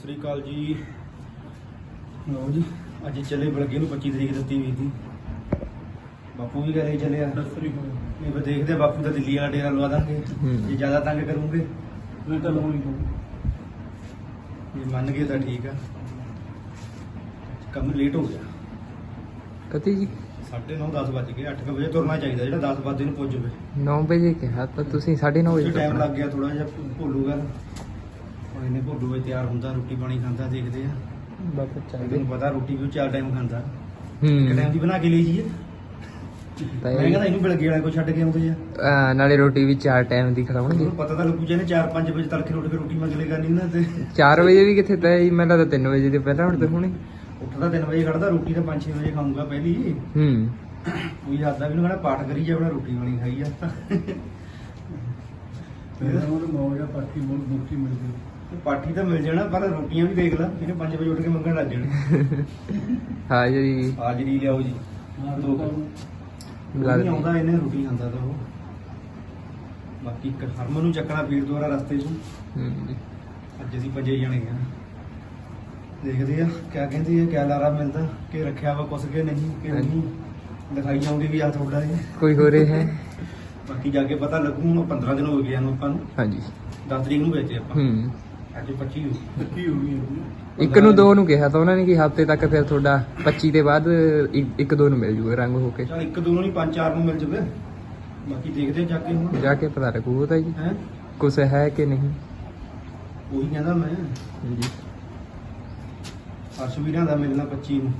ਸ੍ਰੀ ਅਕਾਲ ਜੀ। ਲਓ ਜੀ ਅੱਜ ਚੱਲੇ ਬਲਗੇ ਨੂੰ 25 ਤਰੀਕ ਦਿੱਤੀ ਵੀ ਸੀ ਬਾਪੂ ਵੀ ਘਰੇ ਚੱਲਿਆ ਨਹੀਂ ਫਿਰ ਦੇਖਦੇ ਆ, ਬਾਪੂ ਤਾਂ ਦਿੱਲੀ ਵਾਲਾ ਡੇਰਾ ਲਵਾ ਦਾਂਗੇ। ਜੇ ਜ਼ਿਆਦਾ ਤੰਗ ਕਰੂੰਗੇ। ਮੈਂ ਤਾਂ ਪਊ ਜੇ। ਮੰਨ ਗਏ ਤਾਂ ਠੀਕ ਆ। ਕੰਮ ਲੇਟ ਹੋ ਗਿਆ। ਕਤੀ ਜੀ? 9:30 10 ਵੱਜ ਗਏ। 8 ਵਜੇ ਤੁਰਨਾ ਚਾਹੀਦਾ ਜਿਹੜਾ 10 ਵਜੇ ਨੂੰ ਪੁੱਜ ਜਾਵੇ। 9 ਵਜੇ ਕਿਹਾ ਤਾਂ ਤੁਸੀਂ 9:30 ਵਜੇ ਟਾਈਮ। ਲੱਗ ਗਿਆ ਥੋੜਾ ਜਿਹਾ ਭੋਲੂਗਾ ਇਹਨੇ ਭੋਲੂ ਵਿੱਚ ਤਿਆਰ ਹੁੰਦਾ ਰੋਟੀ ਪਾਣੀ ਖਾਂਦਾ ਦੇਖਦੇ ਆ। ਬਾਬਾ ਚੱਲਦੇ ਤੈਨੂੰ ਪਤਾ ਰੋਟੀ ਵੀ ਉਹ ਚਾਰ ਟਾਈਮ ਖਾਂਦਾ। ਇੱਕ ਟਾਈਮ ਦੀ ਬਣਾ ਕੇ ਲਈ ਜੀਏ ਤਾਂ ਮੈਂ ਇਹ- ਕਹਿੰਦਾ ਇਹਨੂੰ ਬਿਲਗੇ ਵਾਲਾ ਕੋ ਛੱਡ ਕੇ ਆਉਂਦੇ ਆ। ਅਹ ਨਾਲੇ ਰੋਟੀ ਵੀ ਚਾਰ ਟਾਈਮ ਦੀ ਖਿਲਾਉਣਗੇ ਉਹਨੂੰ ਪਤਾ ਤਾਂ ਲੱਗੂ ਜਿਹਨੇ 4-5 ਵਜੇ ਤੜਕੇ ਉੱਠ ਕੇ ਰੋਟੀ ਮੰਗ ਲੇ ਕਰਨੀ ਨਾ ਤੇ। 4 ਵਜੇ ਵੀ ਕਿੱਥੇ ਤਾਂ ਜੀ ਮੈਨੂੰ ਲੱਗਦਾ 3 ਵਜੇ ਦੇ ਪਹਿਲਾਂ ਉੱਠਦੇ ਹੋਣੇ। ਉੱਠਦਾ 3 ਵਜੇ ਖੜਦਾ ਰੋਟੀ ਤਾਂ 5-6 ਵਜੇ ਖਾਊਂਗਾ ਪਹਿਲੀ। ਹੂੰ। ਕੋਈ ਆਦਾ ਵੀ ਨੂੰ ਕਹਿੰਦਾ ਪਾਠ ਕਰੀ ਜਾ ਆਪਣਾ ਰੋਟੀ ਵਾਲੀ ਖਾਈ ਜਾ। ਮੇਰਾ ਉਹ ਮੌਜਾ ਪਾਠੀ ਮੋਲ ਮੁਕਤੀ ਮਿਲ ਗਈ ਪਾਠੀ ਤਾਂ ਮਿਲ ਜਾਣਾ ਪਰ ਰੋਟੀਆਂ ਵੀ ਦੇਖ ਲੈ ਇਹਨੇ 5 ਵਜੇ ਉੱਠ ਕੇ ਮੰਗਣ ਲੱਗ ਜਾਣੇ। ਹਾਂ ਜੀ ਹਾਜ਼ਰੀ ਲਿਆਓ ਜੀ। ਹਾਂ ਦੋ ਨਹੀਂ ਆਉਂਦਾ ਇਹਨੇ ਰੋਟੀ ਖਾਂਦਾ ਤਾਂ ਉਹ। ਬਾਕੀ ਇੱਕ ਹਰਮਨ ਨੂੰ ਚੱਕਣਾ ਪੀਰ ਦੁਆਰਾ ਰਸਤੇ 'ਚ। ਹੂੰ। ਅੱਜ ਅਸੀਂ ਭੱਜੇ ਜਾਣੇ ਆ। ਦੇਖਦੇ ਆ ਕਿਆ ਕਹਿੰਦੇ ਆ ਕਿਆ ਲਾਰਾ ਮਿਲਦਾ ਕਿ ਰੱਖਿਆ ਵਾ ਕੁਛ ਕੇ ਨਹੀਂ ਕਿ ਨਹੀਂ। ਦਿਖਾਈ ਜਾਉਂਗੇ ਵੀ ਆ ਤੁਹਾਡਾ ਇਹ। ਕੋਈ ਹੋ ਰਿਹਾ ਹੈ? ਬਾਕੀ ਜਾ ਕੇ ਪਤਾ ਲੱਗੂ ਹੁਣ 15 ਦਿਨ ਹੋ ਗਏ ਨੂੰ ਆਪਾਂ ਨੂੰ। ਹਾਂਜੀ। 10 ਤਰੀਕ ਨੂੰ ਵੇਚੇ ਆਪਾਂ। ਹੂੰ। ਅੱਜ 25 ਹੋ ਗਈ। ਕੀ ਹੋ ਗਈ ਇੱਕ ਨੂੰ ਦੋ ਨੂੰ ਕਿਹਾ ਤਾਂ ਉਹਨਾਂ ਨੇ ਕਿ ਹਫ਼ਤੇ ਤੱਕ ਫਿਰ ਤੁਹਾਡਾ 25 ਦੇ ਬਾਅਦ ਇੱਕ- ਇੱਕ ਦੋ ਨੂੰ ਮਿਲ ਜੂਗਾ ਰੰਗ ਹੋ ਕੇ। ਚੱਲ ਇੱਕ ਦੋ ਨੂੰ ਨਹੀਂ ਪੰਜ ਚਾਰ ਨੂੰ ਮਿਲ ਜਾਵੇ। ਬਾਕੀ ਦੇਖਦੇ ਆ ਜਾ ਕੇ ਹੁਣ। ਜਾ ਕੇ ਪਤਾ ਲੱਗੂ ਤਾਂ ਜੀ। ਹੈ? ਕੁਛ ਹੈ ਕਿ ਨਹੀਂ? ਉਹੀ ਕਹਿੰਦਾ ਮੈਂ। ਜੀ ਹਰਸ਼ ਵੀਰਾਂ ਦਾ ਮਿਲਣਾ 25 ਨੂੰ।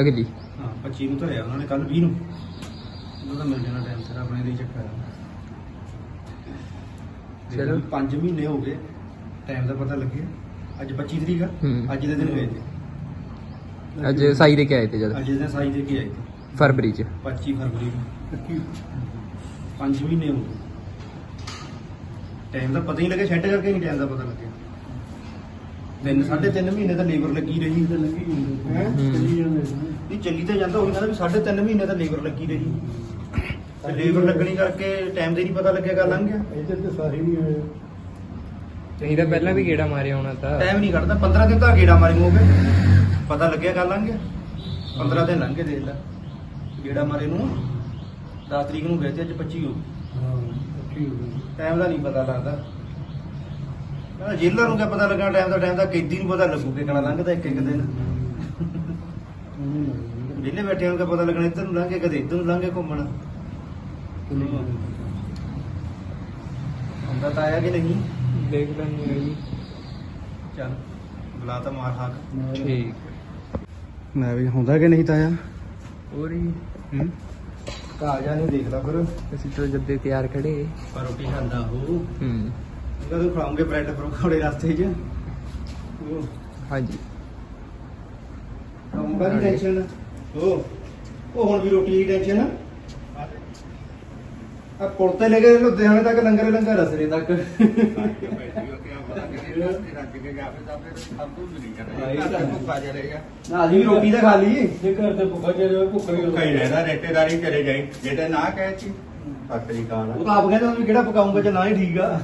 ਅਗਲੀ। ਹਾਂ 25 ਨੂੰ ਧਰਿਆ ਉਹਨਾਂ ਨੇ ਕੱਲ 20 ਨੂੰ। ਉਹਨਾਂ ਦਾ ਮਿਲ ਜਾਣਾ ਟਾਈਮ ਸਾਰਾ ਆਪਣੇ ਦੇ ਹੀ ਚੱਕਰ ਆ। ਚਲੋ। 5 ਮਹੀਨੇ ਹੋ ਗਏ। ਟਾਈਮ ਦਾ ਪਤਾ ਲੱਗਿਆ। ਅੱਜ 25 ਤਰੀਕ ਆ। ਹੂੰ। ਅੱਜ ਦੇ ਦਿਨ ਗਏ ਤੇ। ਅੱਜ ਸਾਈ ਦੇ ਕੇ ਆਏ ਤੇ ਜਦ? ਅੱਜ ਦੇ ਦਿਨ ਸਾਈ ਦੇ ਕੇ ਆਏ ਤੇ। ਫਰਵਰੀ ਚ। 25 ਫਰਵਰੀ ਨੂੰ। 5 ਮਹੀਨੇ ਹੋ ਗਏ। ਟਾਈਮ ਦਾ ਪਤਾ ਹੀ ਲੱਗਿਆ ਸੈੱਟ ਕਰਕੇ ਨਹੀਂ ਟਾਈਮ ਦਾ ਪਤਾ ਲੱਗਿਆ। ਤਿੰਨ ਸਾਢੇ ਤਿੰਨ ਮਹੀਨੇ ਤਾਂ ਲੇਬਰ ਲੱਗੀ ਰਹੀ। ਤਾਂ ਲੱਗੀ ਹੁੰਦੀ ਹੈਂ? ਚੱਲੀ ਜਾਂਦੇ ਸੀ। ਨਹੀਂ ਚੱਲੀ ਤਾਂ ਜਾਂਦਾ ਉਹ ਕਹਿੰਦਾ ਵੀ ਸਾਢੇ ਤਿੰਨ ਮਹੀਨੇ ਤਾਂ ਲੇਬਰ ਲੱਗੀ ਰਹੀ। ਤੇ ਲੇਬਰ ਲੱਗਣੀ ਕਰਕੇ ਟਾਈਮ ਦੇ ਨਹੀਂ ਪਤਾ ਲੱਗਿਆ ਗੱਲ ਲੰਘ ਗਿਆ। ਇੱਧਰ ਤੇ ਸਾਰੇ ਨਹੀਂ ਆਏ। ਤੁਸੀਂ ਤਾਂ ਪਹਿਲਾਂ ਵੀ ਗੇੜਾ ਮਾਰਿਆ ਹੋਣਾ ਤਾਂ। ਟਾਈਮ ਨਹੀਂ ਕੱਢਦਾ 15 ਦਿਨ ਤਾਂ ਗੇੜਾ ਮਾਰੀ ਗਏ ਪਤਾ ਲੱਗਿਆ ਲੰਘ ਗਿਆ। 15 ਦਿਨ ਲੰਘ ਦੇਖ ਲੈ। ਗੇੜਾ ਮਾਰੇ ਨੂੰ। 10 ਤਰੀਕ ਨੂੰ ਗਏ ਤੇ ਅੱਜ 25 ਹੋ ਗਈ। ਟਾਈਮ ਦਾ ਨਹੀਂ ਪਤਾ ਲੱਗਦਾ। ਕਹਿੰਦਾ ਜੇਲਰ ਨੂੰ ਕਿਆ ਪਤਾ ਲੱਗਣਾ ਟਾਈਮ ਦਾ ਟਾਈਮ ਦਾ ਕੈਦੀ ਨੂੰ ਪਤਾ ਲੱਗੂ ਕਿ ਕਿਹੜਾ ਲੰਘਦਾ ਇੱਕ ਇੱਕ ਦਿਨ। ਵਿਹਲੇ ਬੈਠੇ ਨੂੰ ਕਿਆ ਪਤਾ ਲੱਗਣਾ ਇੱਧਰ ਨੂੰ ਲੰਘੇ ਕਦੇ ਇੱਧਰ ਨੂੰ ਲੰਘੇ ਘੁੰਮਣ। ਹੁੰਦਾ ਤਾਂ ਆਇਆ ਕਿ ਨਹੀਂ? ਦੇਖ ਲੈਂਦੇ ਜੀ। ਚੱਲ ਬੁਲਾ ਤਾਂ ਮਾਰ ਹਾਕ ਠੀਕ। ਮੈਂ ਵੀ ਹੁੰਦਾ ਕਿ ਨਹੀਂ ਤਾਇਆ? ਹੋਰ ਜੀ? ਹੂੰ? ਕਾਜਾ ਨਹੀਂ ਦੇਖਦਾ ਫਿਰ। ਅਸੀਂ ਤਾਂ ਜੱਦੇ ਤਿਆਰ ਖੜੇ। ਪਰ ਰੋਟੀ ਖਾਂਦਾ ਹੂੰ। ਇਹਦਾ ਤੂੰ ਖਾਉਂਗੇ ਬ੍ਰੈਡ ਪਕੌੜੇ ਰਸਤੇ 'ਚ। ਉਹ ਹਾਂਜੀ। ਦੀ ਟੈਨਸ਼ਨ ਉਹ ਉਹ ਹੁਣ ਵੀ ਰੋਟੀ ਦੀ ਟੈਨਸ਼ਨ ਆ ਆ ਪੁਲ ਤੇ ਲੈ ਕੇ ਲੁਧਿਆਣੇ ਤੱਕ ਲੰਗਰ ਲੰਗਰ ਰਸਰੇ ਤੱਕ। ਨਾ ਅਸੀਂ ਵੀ ਰੋਟੀ ਤਾਂ ਖਾ ਲਈ ਜੇ ਘਰ ਤੇ ਭੁੱਖਾ ਜਿਹੜੇ ਭੁੱਖਾ ਹੀ ਰਹਿਦਾ ਰਿਸ਼ਤੇਦਾਰੀ ਚਲੇ ਜਾਈ। ਜੇ ਤੇ ਨਾ ਕਹੇ ਸੀ ਸਤਿ ਸ੍ਰੀ ਅਕਾਲ। ਉਹ ਤਾਂ ਆਪ ਕਹਿੰਦਾ ਵੀ ਕਿਹੜਾ ਪਕਾਉਂਗਾ ਜੇ ਨਾ ਹੀ ਠੀਕ ਆ।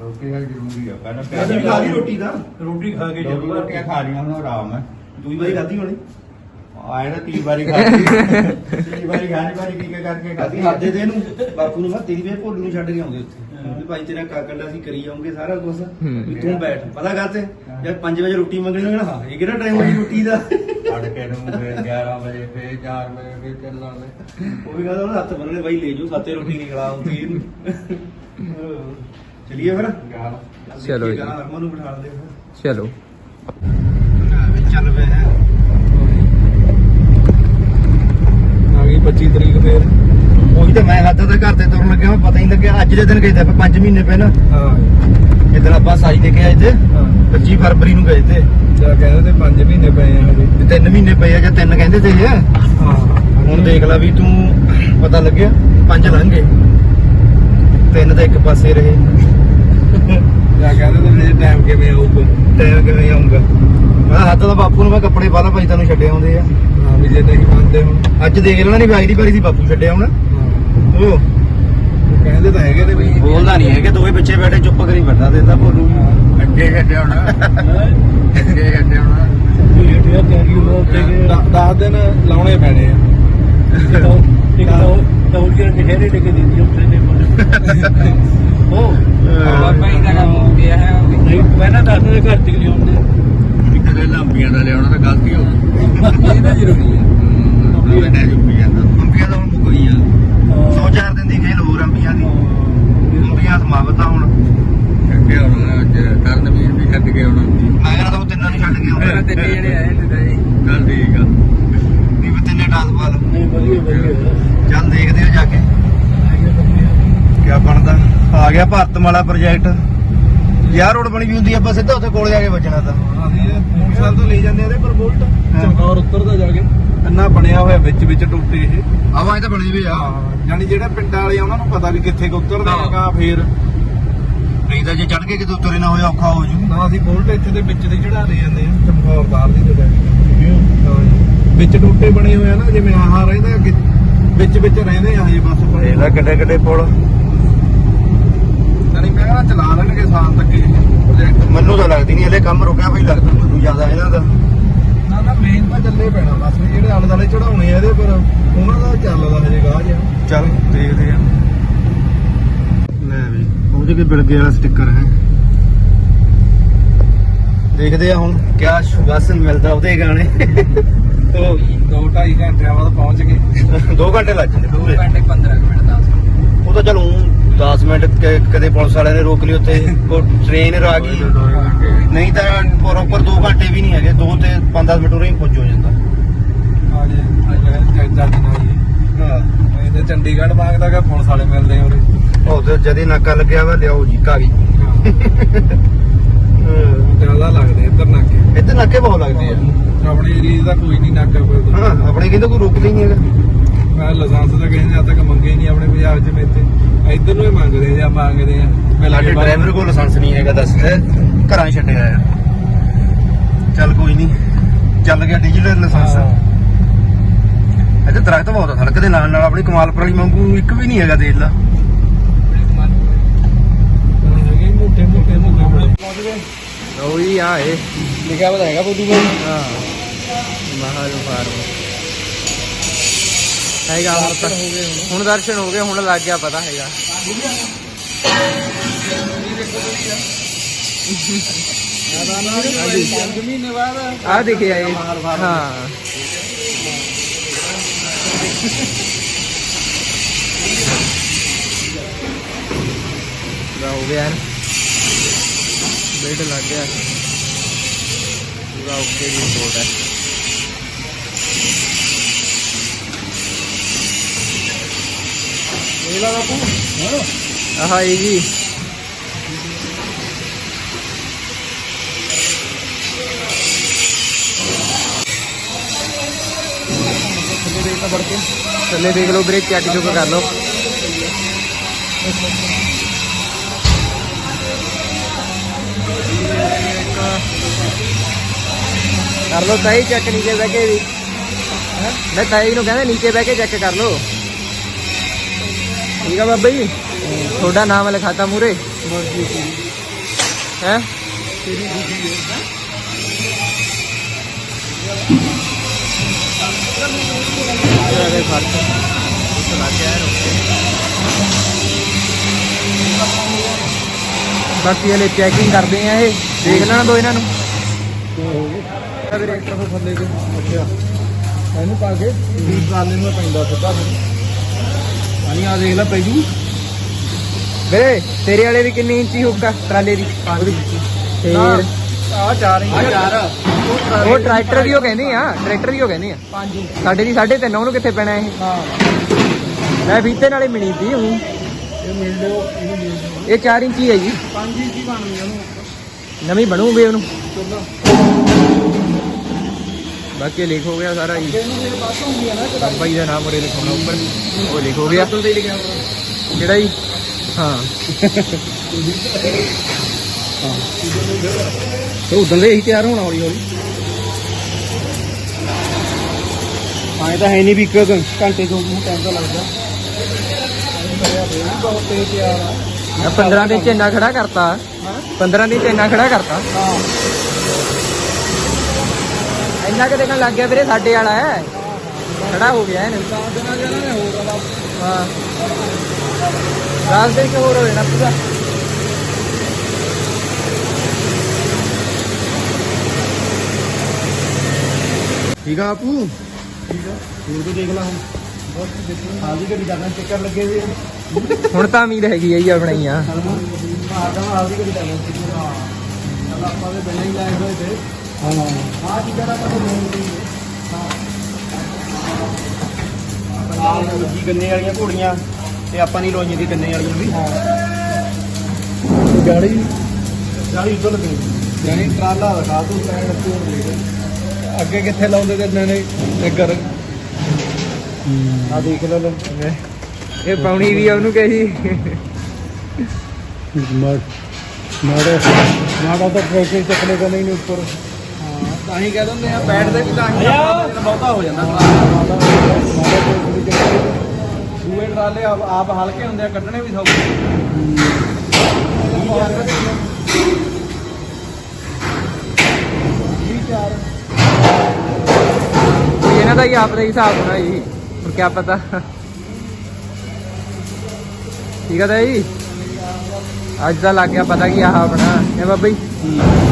ਰੋਟੀ ਦਾ ਜ਼ਰੂਰੀ ਆ ਪਹਿਲਾਂ ਅਸੀਂ ਵੀ ਖਾ ਲਈ ਰੋਟੀ ਤਾਂ। ਰੋਟੀ ਖਾ ਕੇ ਦੋ ਜਦੋਂ ਰੋਟੀਆਂ ਖਾ ਲਈਆਂ ਹੁਣ ਆਰਾਮ ਹੈ ਦੂਈ ਵਾਰੀ ਖਾਧੀ ਹੋਣੀ। ਆਏ ਨਾ ਤੀ ਵਾਰੀ ਖਾਧੀ ਤੀ ਵਾਰੀ ਖਾਣੀ ਵਾਰੀ ਕੀ ਕਰਕੇ ਅਸੀਂ ਖਾਦੇ ਤੇ ਇਹਨੂੰ ਬਾਪੂ ਨੂੰ ਮੈਂ ਤੇਰੀ ਵੇ ਭੋਲੂ ਨੂੰ ਛੱਡ ਕੇ ਆਉਂਦੇ ਉੱਥੇ। ਵੀ ਭਾਈ ਤੇਰਾ ਕਾਕੰਡਾ ਸੀ ਕਰੀ ਜਾਉਂਗੇ ਸਾਰਾ ਕੁਝ ਵੀ ਤੂੰ ਬੈਠ ਪਤਾ ਗੱਲ ਤੇ ਜਦ 5 ਵਜੇ ਰੋਟੀ ਮੰਗਣੀ ਹੋਣਾ ਹਾਂ ਇਹ ਕਿਹੜਾ ਟਾਈਮ ਹੋਈ ਰੋਟੀ ਦਾ? ਤੜਕੇ ਨੂੰ ਫਿਰ 11 ਵਜੇ ਫਿਰ 4 ਵਜੇ ਫਿਰ ਚੱਲਾਂਗੇ ਉਹ ਵੀ ਕਹਿੰਦਾ ਉਹਨੇ ਹੱਥ ਬੰਨਣੇ ਬਾਈ ਲੈ ਜਾਓ ਸਾਤੇ ਰੋਟੀ ਨਹੀਂ ਖਿਲਾ ਹੁੰਦੀ ਇਹਨੂੰ। ਚਲਿਏ ਫਿਰ। ਚਲੋ ਜੀ। ਹਰਮਨ ਨੂੰ ਬਿਠਾ ਦੇ ਫਿਰ। ਚਲੋ। ਚੱਲ ਪਿਆ ਹੈ ਆ ਗਈ 25 ਤਰੀਕ ਫੇਰ। ਉਹੀ ਤਾਂ ਮੈਂ ਹੱਥ ਤੇ ਘਰ ਤੇ ਤੁਰਨ ਲੱਗਿਆ ਮੈਂ ਪਤਾ ਹੀ ਨਹੀਂ ਲੱਗਿਆ। ਅੱਜ ਦੇ ਦਿਨ ਗਏ ਤੇ ਆਪਾਂ 5 ਮਹੀਨੇ ਪਹਿਲਾਂ। ਹਾਂ। ਜਿੱਦਣ ਆਪਾਂ ਸਾਈ ਦੇ ਕੇ ਆਏ ਤੇ ਹਾਂ। 25 ਫਰਵਰੀ ਨੂੰ ਗਏ ਤੇ। ਜਾ ਕਹਿੰਦੇ ਤੇ 5 ਮਹੀਨੇ ਪਏ ਆ ਹਜੇ। ਤੇ ਤਿੰਨ ਮਹੀਨੇ ਪਏ ਆ ਜਾਂ ਤਿੰਨ ਕਹਿੰਦੇ ਤੇ ਆ। ਹਾਂ। ਹੁਣ ਦੇਖ ਲੈ ਵੀ ਤੂੰ ਪਤਾ ਲੱਗਿਆ ਪੰਜ ਲੰਘ। ਗਏ ਤਿੰਨ ਤਾਂ ਇੱਕ ਪਾਸੇ ਰਹੇ। ਜਾ ਕਹਿੰਦੇ ਤੇ ਮੇਰੇ ਟਾਈਮ ਕਿਵੇਂ ਆਊਗਾ? ਟਾਈਮ ਕਿਵੇਂ ਆਉਂਗਾ ਮੈਂ ਹੱਥ ਦਾ ਬਾਪੂ ਨੂੰ ਮੈਂ ਕੱਪੜੇ ਪਾ ਲਾ ਭਾਈ ਤੈਨੂੰ ਛੱਡੇ ਆਉਂਦੇ ਆ। ਵੀ ਜੇ ਨਹੀਂ ਮੰਨਦੇ ਹੁਣ ਅੱਜ ਦੇਖ ਲੈਣਾ ਨਹੀਂ ਦੀ ਵਾਰੀ ਸੀ ਬਾਪੂ ਛੱਡੇ ਆਉਣਾ ਹਾਂ। ਉਹ ਉਹ ਕਹਿੰਦੇ ਤਾਂ ਹੈਗੇ ਤੇ ਵੀ ਬੋਲਦਾ ਨਹੀਂ ਹੈ ਕਿ ਦੋਵੇਂ ਪਿੱਛੇ ਬੈਠੇ ਚੁੱਪ ਕਰੀ ਬੰਦਾ ਦਿੰਦਾ ਹਾਂ। ਅੱਗੇ ਛੱਡਿਆ ਹੋਣਾ। ਅੱਗੇ ਛੱਡਿਆ ਹੋਣਾ। ਇਹ ਤਿਆਰੀ ਹੋ। ਤੇ 10 ਦਿਨ ਲਾਉਣੇ ਪੈਣੇ ਆ। ਇੱਕ ਤਾਂ ਤੌਲ ਕੇ ਖੇਰੇ ਲੈ ਕੇ ਦਿੱਤੀ ਉੱਥੇ ਦੇ ਉਹ ਬਾਬਾ ਜੀ ਦਾ ਕੰਮ ਹੋ ਗਿਆ ਹੈ। ਨਹੀਂ ਮੈਂ ਨਾ ਦੱਸ ਦੇ ਘਰ ਤੇ ਲਿਆਉਂਦੇ। ਦੇ ਲੰਬੀਆਂ ਦਾ ਲਿਆਉਣਾ ਤਾਂ ਗਲਤੀ ਹੋ ਇਹ ਤਾਂ ਜ਼ਰੂਰੀ ਹੈ। ਲੰਬੀਆਂ ਜੁੱਪੀ ਜਾਂਦਾ ਲੰਬੀਆਂ ਦਾ ਹੁਣ ਮੁੱਕਈ ਆ ਦੋ ਚਾਰ ਦਿਨ ਦੀ ਖੇਲ ਹੋਰ ਅੰਬੀਆਂ ਦੀ ਅੰਬੀਆਂ ਸਮਾਪਤ ਆ ਹੁਣ। ਅੱਗੇ ਹੁਣ ਅੱਜ ਕਰਨ ਵੀਰ ਵੀ ਛੱਡ ਕੇ ਆਉਣਾ ਮੈਂ ਕਹਿੰਦਾ ਤਾਂ ਉਹ ਤਿੰਨਾਂ ਨੂੰ ਛੱਡ ਕੇ ਆਉਣਾ ਤੇ ਜਿਹੜੇ ਆਏ ਨੇ ਤਾਂ ਜੀ ਗੱਲ ਠੀਕ ਆ। ਨਹੀਂ ਵੀ ਤਿੰਨੇ ਟਾਸ ਪਾ ਲਓ। ਨਹੀਂ ਵਧੀਆ ਵਧੀਆ। ਚੱਲ ਦੇਖਦੇ ਆ ਜਾ ਕੇ। ਕੀ ਬਣਦਾ? ਆ ਗਿਆ ਭਾਰਤਮਾਲਾ ਪ੍ਰੋਜੈਕਟ। ਯਾਰ ਰੋਡ ਬਣੀ ਵੀ ਹੁੰਦੀ ਆ, ਆਪਾਂ ਸਿੱਧਾ ਉੱਥੇ ਕੋਲ ਜਾ ਕੇ ਵੱਜਣਾ ਤਾਂ। ਅਸੀਂ ਮੋਟਰਸਾਈਕਲ ਤੋਂ ਲੈ ਜਾਂਦੇ ਆ ਇਹਦੇ ਪਰ ਬੁਲਟ। ਚਮਕੌਰ ਉੱਤਰਦਾ ਜਾ ਕੇ। ਇੰਨਾ ਬਣਿਆ ਹੋਇਆ ਵਿੱਚ ਵਿੱਚ ਟੁੱਟੇ ਇਹ। ਆਵਾਂ ਇਹ ਤਾਂ ਬਣੀ ਵੀ ਆ। ਯਾਨੀ ਜਿਹੜੇ ਪਿੰਡਾਂ ਵਾਲੇ ਆ ਉਹਨਾਂ ਨੂੰ ਪਤਾ ਵੀ ਕਿੱਥੇ ਕੁ ਉਤਰਦੇ ਹਾਂ। ਆਗਾ ਫੇਰ। ਨਹੀਂ ਤਾਂ ਜੇ ਚੜ ਕੇ ਕਿਤੇ ਉਤਰੇ ਨਾ ਹੋਇਆ ਔਖਾ ਹੋ ਜੂ। ਨਾ ਅਸੀਂ ਬੁਲਟ ਇੱਥੇ ਦੇ ਵਿੱਚ ਦੀ ਚੜਾ ਲੈ ਜਾਂਦੇ ਆ ਚਮਕੌਰ ਤਾਰ ਦੀ ਤੇ ਜਾ ਕੇ ਹਾਂ ਜੀ। ਵਿੱਚ ਟੁੱਟੇ ਬਣੇ ਹੋਏ ਆ ਨਾ ਜਿਵੇਂ ਆਹ ਰਹਿੰਦਾ ਅੱਗੇ ਵਿੱਚ ਵਿੱਚ ਰਹਿੰਦੇ ਆ ਹਜੇ ਬਸ। ਇਹਦਾ ਕਿੱਡੇ ਕਿੱਡੇ ਪੁਲ। ਕਹਿੰਦਾ ਚਲਾ ਲੈਣਗੇ ਸਾਲ ਤੱਕ ਇਹ ਪ੍ਰੋਜੈਕਟ ਮੈਨੂੰ ਤਾਂ ਲੱਗਦੀ ਨਹੀਂ ਇਹਦੇ ਕੰਮ ਰੁਕਿਆ ਵੀ ਲੱਗਦਾ ਮੈਨੂੰ ਜ਼ਿਆਦਾ ਇਹਨਾਂ ਦਾ। ਨਾ ਨਾ ਮੇਨ ਤਾਂ ਚੱਲੇ ਪੈਣਾ ਬਸ ਵੀ ਜਿਹੜੇ ਆਲੇ ਦੁਆਲੇ ਚੜਾਉਣੇ ਆ ਇਹਦੇ ਪਰ ਉਹਨਾਂ ਦਾ ਚੱਲਦਾ ਹਜੇ ਗਾਹ ਜਿਹਾ। ਚੱਲ ਦੇਖਦੇ ਆ। ਲੈ ਵੀ ਉਹਦੇ ਕੇ ਬਿਲਗੇ ਵਾਲਾ ਸਟicker ਹੈ। ਦੇਖਦੇ ਆ ਹੁਣ ਕਿਆ ਸੁਗਾਸਨ ਮਿਲਦਾ ਉਹਦੇ ਗਾਣੇ। ਤੋ 2.5 ਘੰਟਿਆਂ ਬਾਅਦ ਪਹੁੰਚ ਗਏ। 2 ਘੰਟੇ ਲੱਗ ਜਾਂਦੇ ਪੂਰੇ। ਘੰਟੇ 15 ਮਿੰਟ ਦਾ ਉਹ ਤਾਂ ਚਲੋ 10 ਮਿੰਟ ਕ- ਕਦੇ ਪੁਲਿਸ ਵਾਲਿਆਂ ਨੇ ਰੋਕ ਲਈ ਉੱਥੇ ਉਹ ਟ੍ਰੇਨ ਆ ਗਈ। ਨਹੀਂ ਤਾਂ ਪ੍ਰੋਪਰ 2 ਘੰਟੇ ਵੀ ਨਹੀਂ ਹੈਗੇ 2 ਤੇ 5-10 ਮਿੰਟ ਉਰੇ ਹੀ ਪਹੁੰਚ ਹੋ ਜਾਂਦਾ। ਹਾਂ। ਤੇ ਚੰਡੀਗੜ੍ਹ ਮੰਗਦਾ ਕਿ ਪੁਲਿਸ ਵਾਲੇ ਮਿਲਦੇ ਉਰੇ। ਉਹ ਤੇ ਜਦੇ ਨਾਕਾ ਲੱਗਿਆ ਵਾ ਲਿਆਓ ਜੀ ਕਾਗਜ਼ ਜ਼ਿਆਦਾ ਲੱਗਦੇ ਇੱਧਰ ਨਾਕੇ। ਇੱਥੇ ਨਾਕੇ ਬਹੁਤ ਲੱਗਦੇ ਆ। ਆਪਣੇ ਏਰੀਆ ਦਾ ਕੋਈ ਨਹੀਂ ਨਾਕਾ ਕੋਈ। ਹਾਂ ਆਪਣੇ ਕਹਿੰਦੇ ਕੋਈ ਰੁਕਦਾ ਹੀ ਨਹੀਂ ਹੈਗਾ। ਮੈਂ ਲਾਇਸੈਂਸ ਤਾਂ ਕਿਸੇ ਨੇ ਅੱਜ ਤੱਕ ਮੰਗੇ ਨਹੀਂ ਆਪਣੇ ਪੰਜਾਬ 'ਚ ਮੇਤੇ ਇੱਧਰ ਨੂੰ ਹੀ ਮੰਗਦੇ ਜਾਂ ਮੰਗਦੇ ਆ। ਮੈਂ ਲਾਗੇ ਡਰਾਈਵਰ ਕੋਲ ਲਾਇਸੈਂਸ ਨਹੀਂ ਹੈਗਾ ਦੱਸ। ਘਰਾਂ ਹੀ ਛੱਡਿਆ ਆ। ਚੱਲ ਕੋਈ ਨਹੀਂ। ਚੱਲ ਗਿਆ ਡਿਜੀਟਲ ਲਾਇਸੈਂਸ। ਇੱਥੇ ਦਰਖਤ ਬਹੁਤ ਆ ਸੜਕ ਦੇ ਨਾਲ ਨਾਲ ਆਪਣੀ ਕਮਾਲਪੁਰ ਵਾਲੀ ਵਾਂਗੂ ਇੱਕ ਵੀ ਨਹੀਂ ਹੈਗਾ ਦੇਖ ਲਾ। ਮੋਟੇ ਮੋਟੇ ਮੋਟੇ ਪਹੁੰਚ ਗਏ ਲਓ ਜੀ ਆ ਇਹ। ਲਿਖਿਆ ਪਤਾ ਹੈਗਾ ਬੁੱਧੂ ਬਾਈ। ਹਾਂ। ਮਹਾਲ ਫਾਰਮ ਹੈਗਾ ਹੁਣ ਤਾਂ। ਹੁਣ। ਦਰਸ਼ਨ ਹੋ ਗਏ ਹੁਣ ਲੱਗ ਗਿਆ ਪਤਾ ਹੈਗਾ। ਆ ਦੇਖਿਆ ਇਹ। ਹਾਂ। ਹੋ ਗਿਆ। ਬੇਡ ਲੱਗ ਗਿਆ। ਪੂਰਾ ਓਕੇ ਦੀ ਰਿਪੋਰਟ ਹੈ ਥੱਲੇ ਦੇਖ ਲਓ ਵੀਰੇ ਚੈੱਕ ਚੁੱਕ ਕਰ ਲਓ। ਕਰ ਲਓ ਤਾਈ ਚੈੱਕ ਨੀਚੇ ਬਹਿ ਕੇ ਵੀ? ਮੈਂ ਤਾਈ ਨੂੰ ਕਹਿੰਦਾ ਨੀਚੇ ਬਹਿ ਕੇ ਚੈੱਕ ਕਰ ਲਓ। ਠੀਕ ਆ ਬਾਬਾ ਜੀ ਤੁਹਾਡਾ ਨਾਮ ਲਿਖਾਤਾ ਮੂਰੇ ਹੈ ਅਰੇ ਫ਼ਰਕ ਚਲਾ ਕੇ ਆਇਆ ਬਾਕੀ ਹਲੇ ਚੈਕਿੰਗ ਕਰਦੇ ਆ ਇਹ। ਦੇਖ ਲੈਣਾ ਦੋ ਇਹਨਾਂ ਨੂੰ। ਵੀਰੇ ਇੱਕ ਥੱਲੇ ਕੇ ਅੱਛਾ। ਇਹਨੂੰ ਪਾ ਕੇ। ਵੀ ਟਰਾਲੇ ਨੂੰ ਪੈਂਦਾ ਸਿੱਧਾ। ਫਿਰ ਪਾਣੀ ਆ ਦੇਖ ਲੈ ਪੈ ਜੂ। ਵੀਰੇ ਤੇਰੇ ਵਾਲੇ ਦੀ ਕਿੰਨੀ ਇੰਚੀ ਹੁੱਕਾ ਟਰਾਲੇ ਦੀ? ਫੇਰ? ਆ ਚਾਰ ਹੀ ਆ ਚਾਰ। ਉਹ ਟਰੈਕਟਰ ਦੀ ਉਹ ਕਹਿੰਦੀ ਆ ਟਰੈਕਟਰ ਦੀ ਉਹ ਕਹਿੰਦੀ ਆ। ਪੰਜ ਸਾਡੇ ਦੀ 3.5 ਉਹਨੂੰ ਕਿੱਥੇ ਪੈਣਾ ਇਹ? ਹਾਂ। ਮੈਂ ਫੀਤੇ ਨਾਲੇ ਮਿਣੀ ਤੀ ਹੂੰ ਇਹ ਮਿਲ ਲਿਓ ਇਹਨੂੰ ਮਿਲ ਲਿਓ ਇਹ 4 ਇੰਚੀ ਹੈ ਜੀ। ਪੰਜ ਹੀ ਕੀ ਬਣ ਗਈ ਉਹਨੂੰ। ਨਵੀਂ ਬਣੂਗੀ ਉਹਨੂੰ। ਬਾਕੀ ਲਿਖ ਹੋ ਗਿਆ ਸਾਰਾ ਜੀ ਇਹਨੂੰ ਇਹ ਬਾਤ ਹੁੰਦੀ ਹੈ ਨਾ ਕਿ ਬਾਬਾ ਜੀ ਦਾ ਨਾਮ ਉਰੇ ਲਿਖਾਉਣਾ ਉੱਪਰ ਉਹ ਲਿਖ ਹੋ ਗਿਆ ਤੇ ਲਿਖਿਆ ਹੋਇਆ ਕਿਹੜਾ ਜੀ ਹਾਂ ਤੇ ਉਦੋਂ ਦੇ ਹੀ ਤਿਆਰ ਹੋਣਾ ਹੌਲੀ ਹੌਲੀ ਆਏ ਤਾਂ ਹੈ ਨਹੀਂ ਵੀ ਇੱਕ ਘੰਟੇ ਤੋਂ ਟਾਈਮ ਤਾਂ ਲੱਗਦਾ ਬਹੁਤ ਤੇਜ਼ ਤਿਆਰ ਆ ਆ 15 ਦਿਨ ਚ ਇੰਨਾ ਖੜਾ ਕਰਤਾ 15 ਦਿਨ ਚ ਇੰਨਾ ਖੜਾ ਕਰਤਾ ਇੰਨਾ ਕਿ ਦੇਖਣ ਲੱਗ ਗਿਆ ਵੀਰੇ ਸਾਡੇ ਵਾਲਾ ਹੈ। ਖੜਾ ਹੋ ਗਿਆ ਇਹਨੇ। ਚਾਰ ਦਿਨਾਂ ਇਹਨਾਂ ਨੇ ਹੋਰ ਵਾਲਾ ਹਾਂ। ਰਾਸ ਦਿਨ ਚ ਹੋਰ ਹੋ ਜਾਣਾ ਪੂਰਾ। ਠੀਕ ਆ ਆਪੂ ਠੀਕ ਆ। ਹੋਰ ਕੋਈ ਦੇਖ ਲਾ ਹੁਣ। ਬਹੁਤ ਦੇਖੋ। ਹਾਲ ਦੀ ਘੜੀ ਕਰਨਾ ਚੱਕਰ ਲੱਗੇ ਵੀ ਹੁਣ ਤਾਂ ਉਮੀਦ ਹੈਗੀ ਆ ਜੀ ਆਪਣੀ ਆ। ਹਾਲ ਦੀ ਘੜੀ ਕਰਨਾ ਚੱਕਰ ਹਾਂ। ਚੱਲ ਆਪਾਂ ਦੇ ਬਿਨਾਂ ਹੀ ਲਾਏ ਹੋਏ ਤੇ। ਹਾਂ ਆ ਚੀਜ਼ਾਂ ਦਾ ਪਤਾ ਨਹੀਂ ਹਾਂ ਆਹ ਜੀ ਗੰਨੇ ਵਾਲੀਆਂ ਘੋੜੀਆਂ ਤੇ ਆਪਾਂ ਨਹੀਂ ਲੋਈਆਂ ਦੀ ਗੰਨੇ ਵਾਲੀਆਂ ਵੀ। ਗਾੜੀ ਗਾੜੀ ਉੱਧਰ ਲੱਗੇ। ਜਾਨੀ ਟਰਾਲਾ ਦਿਖਾ ਤੂੰ ਪੈਣ ਲੱਗੇ ਹੋਣ ਲੈ ਅੱਗੇ ਕਿੱਥੇ ਲਾਉਂਦੇ ਤੇ ਇਹਨਾਂ ਨੇ? ਨਿੱਗਰ ਆ ਦੇਖ ਲੈ ਲੈ ਇਹ ਪਾਉਣੀ ਵੀ ਆ ਉਹਨੂੰ ਕਹੀ। ਮਾੜਾ ਮਾੜਾ ਤਾਂ ਟਰੈਕਟਰ ਚੱਕਣੇ ਦਾ ਨਹੀਂ ਉੱਪਰ। ਤਾਂ ਹੀ ਕਹਿ ਦਿੰਦੇ ਆ ਬੈਠ ਦੇ ਵੀ ਤਾਂ ਹੀ ਬਹੁਤਾ ਹੋ ਜਾਂਦਾ ਦੂਏ ਟਰਾਲੇ ਆਪ ਆਪ ਹਲਕੇ ਹੁੰਦੇ ਆ ਕੱਢਣੇ ਵੀ ਸੌਖੇ। ਇਹਨਾਂ ਦਾ ਹੀ ਆਪ ਦਾ ਹੀ ਹਿਸਾਬ ਹੋਣਾ ਜੀ ਹੁਣ ਕੀ ਪਤਾ। ਠੀਕ ਤਾਂ ਜੀ ਅੱਜ ਦਾ ਲੱਗ ਗਿਆ ਪਤਾ ਕੀ ਆਹ ਆਪਣਾ। ਇਹ ਬਾਬਾ ਜੀ? ਹੂੰ।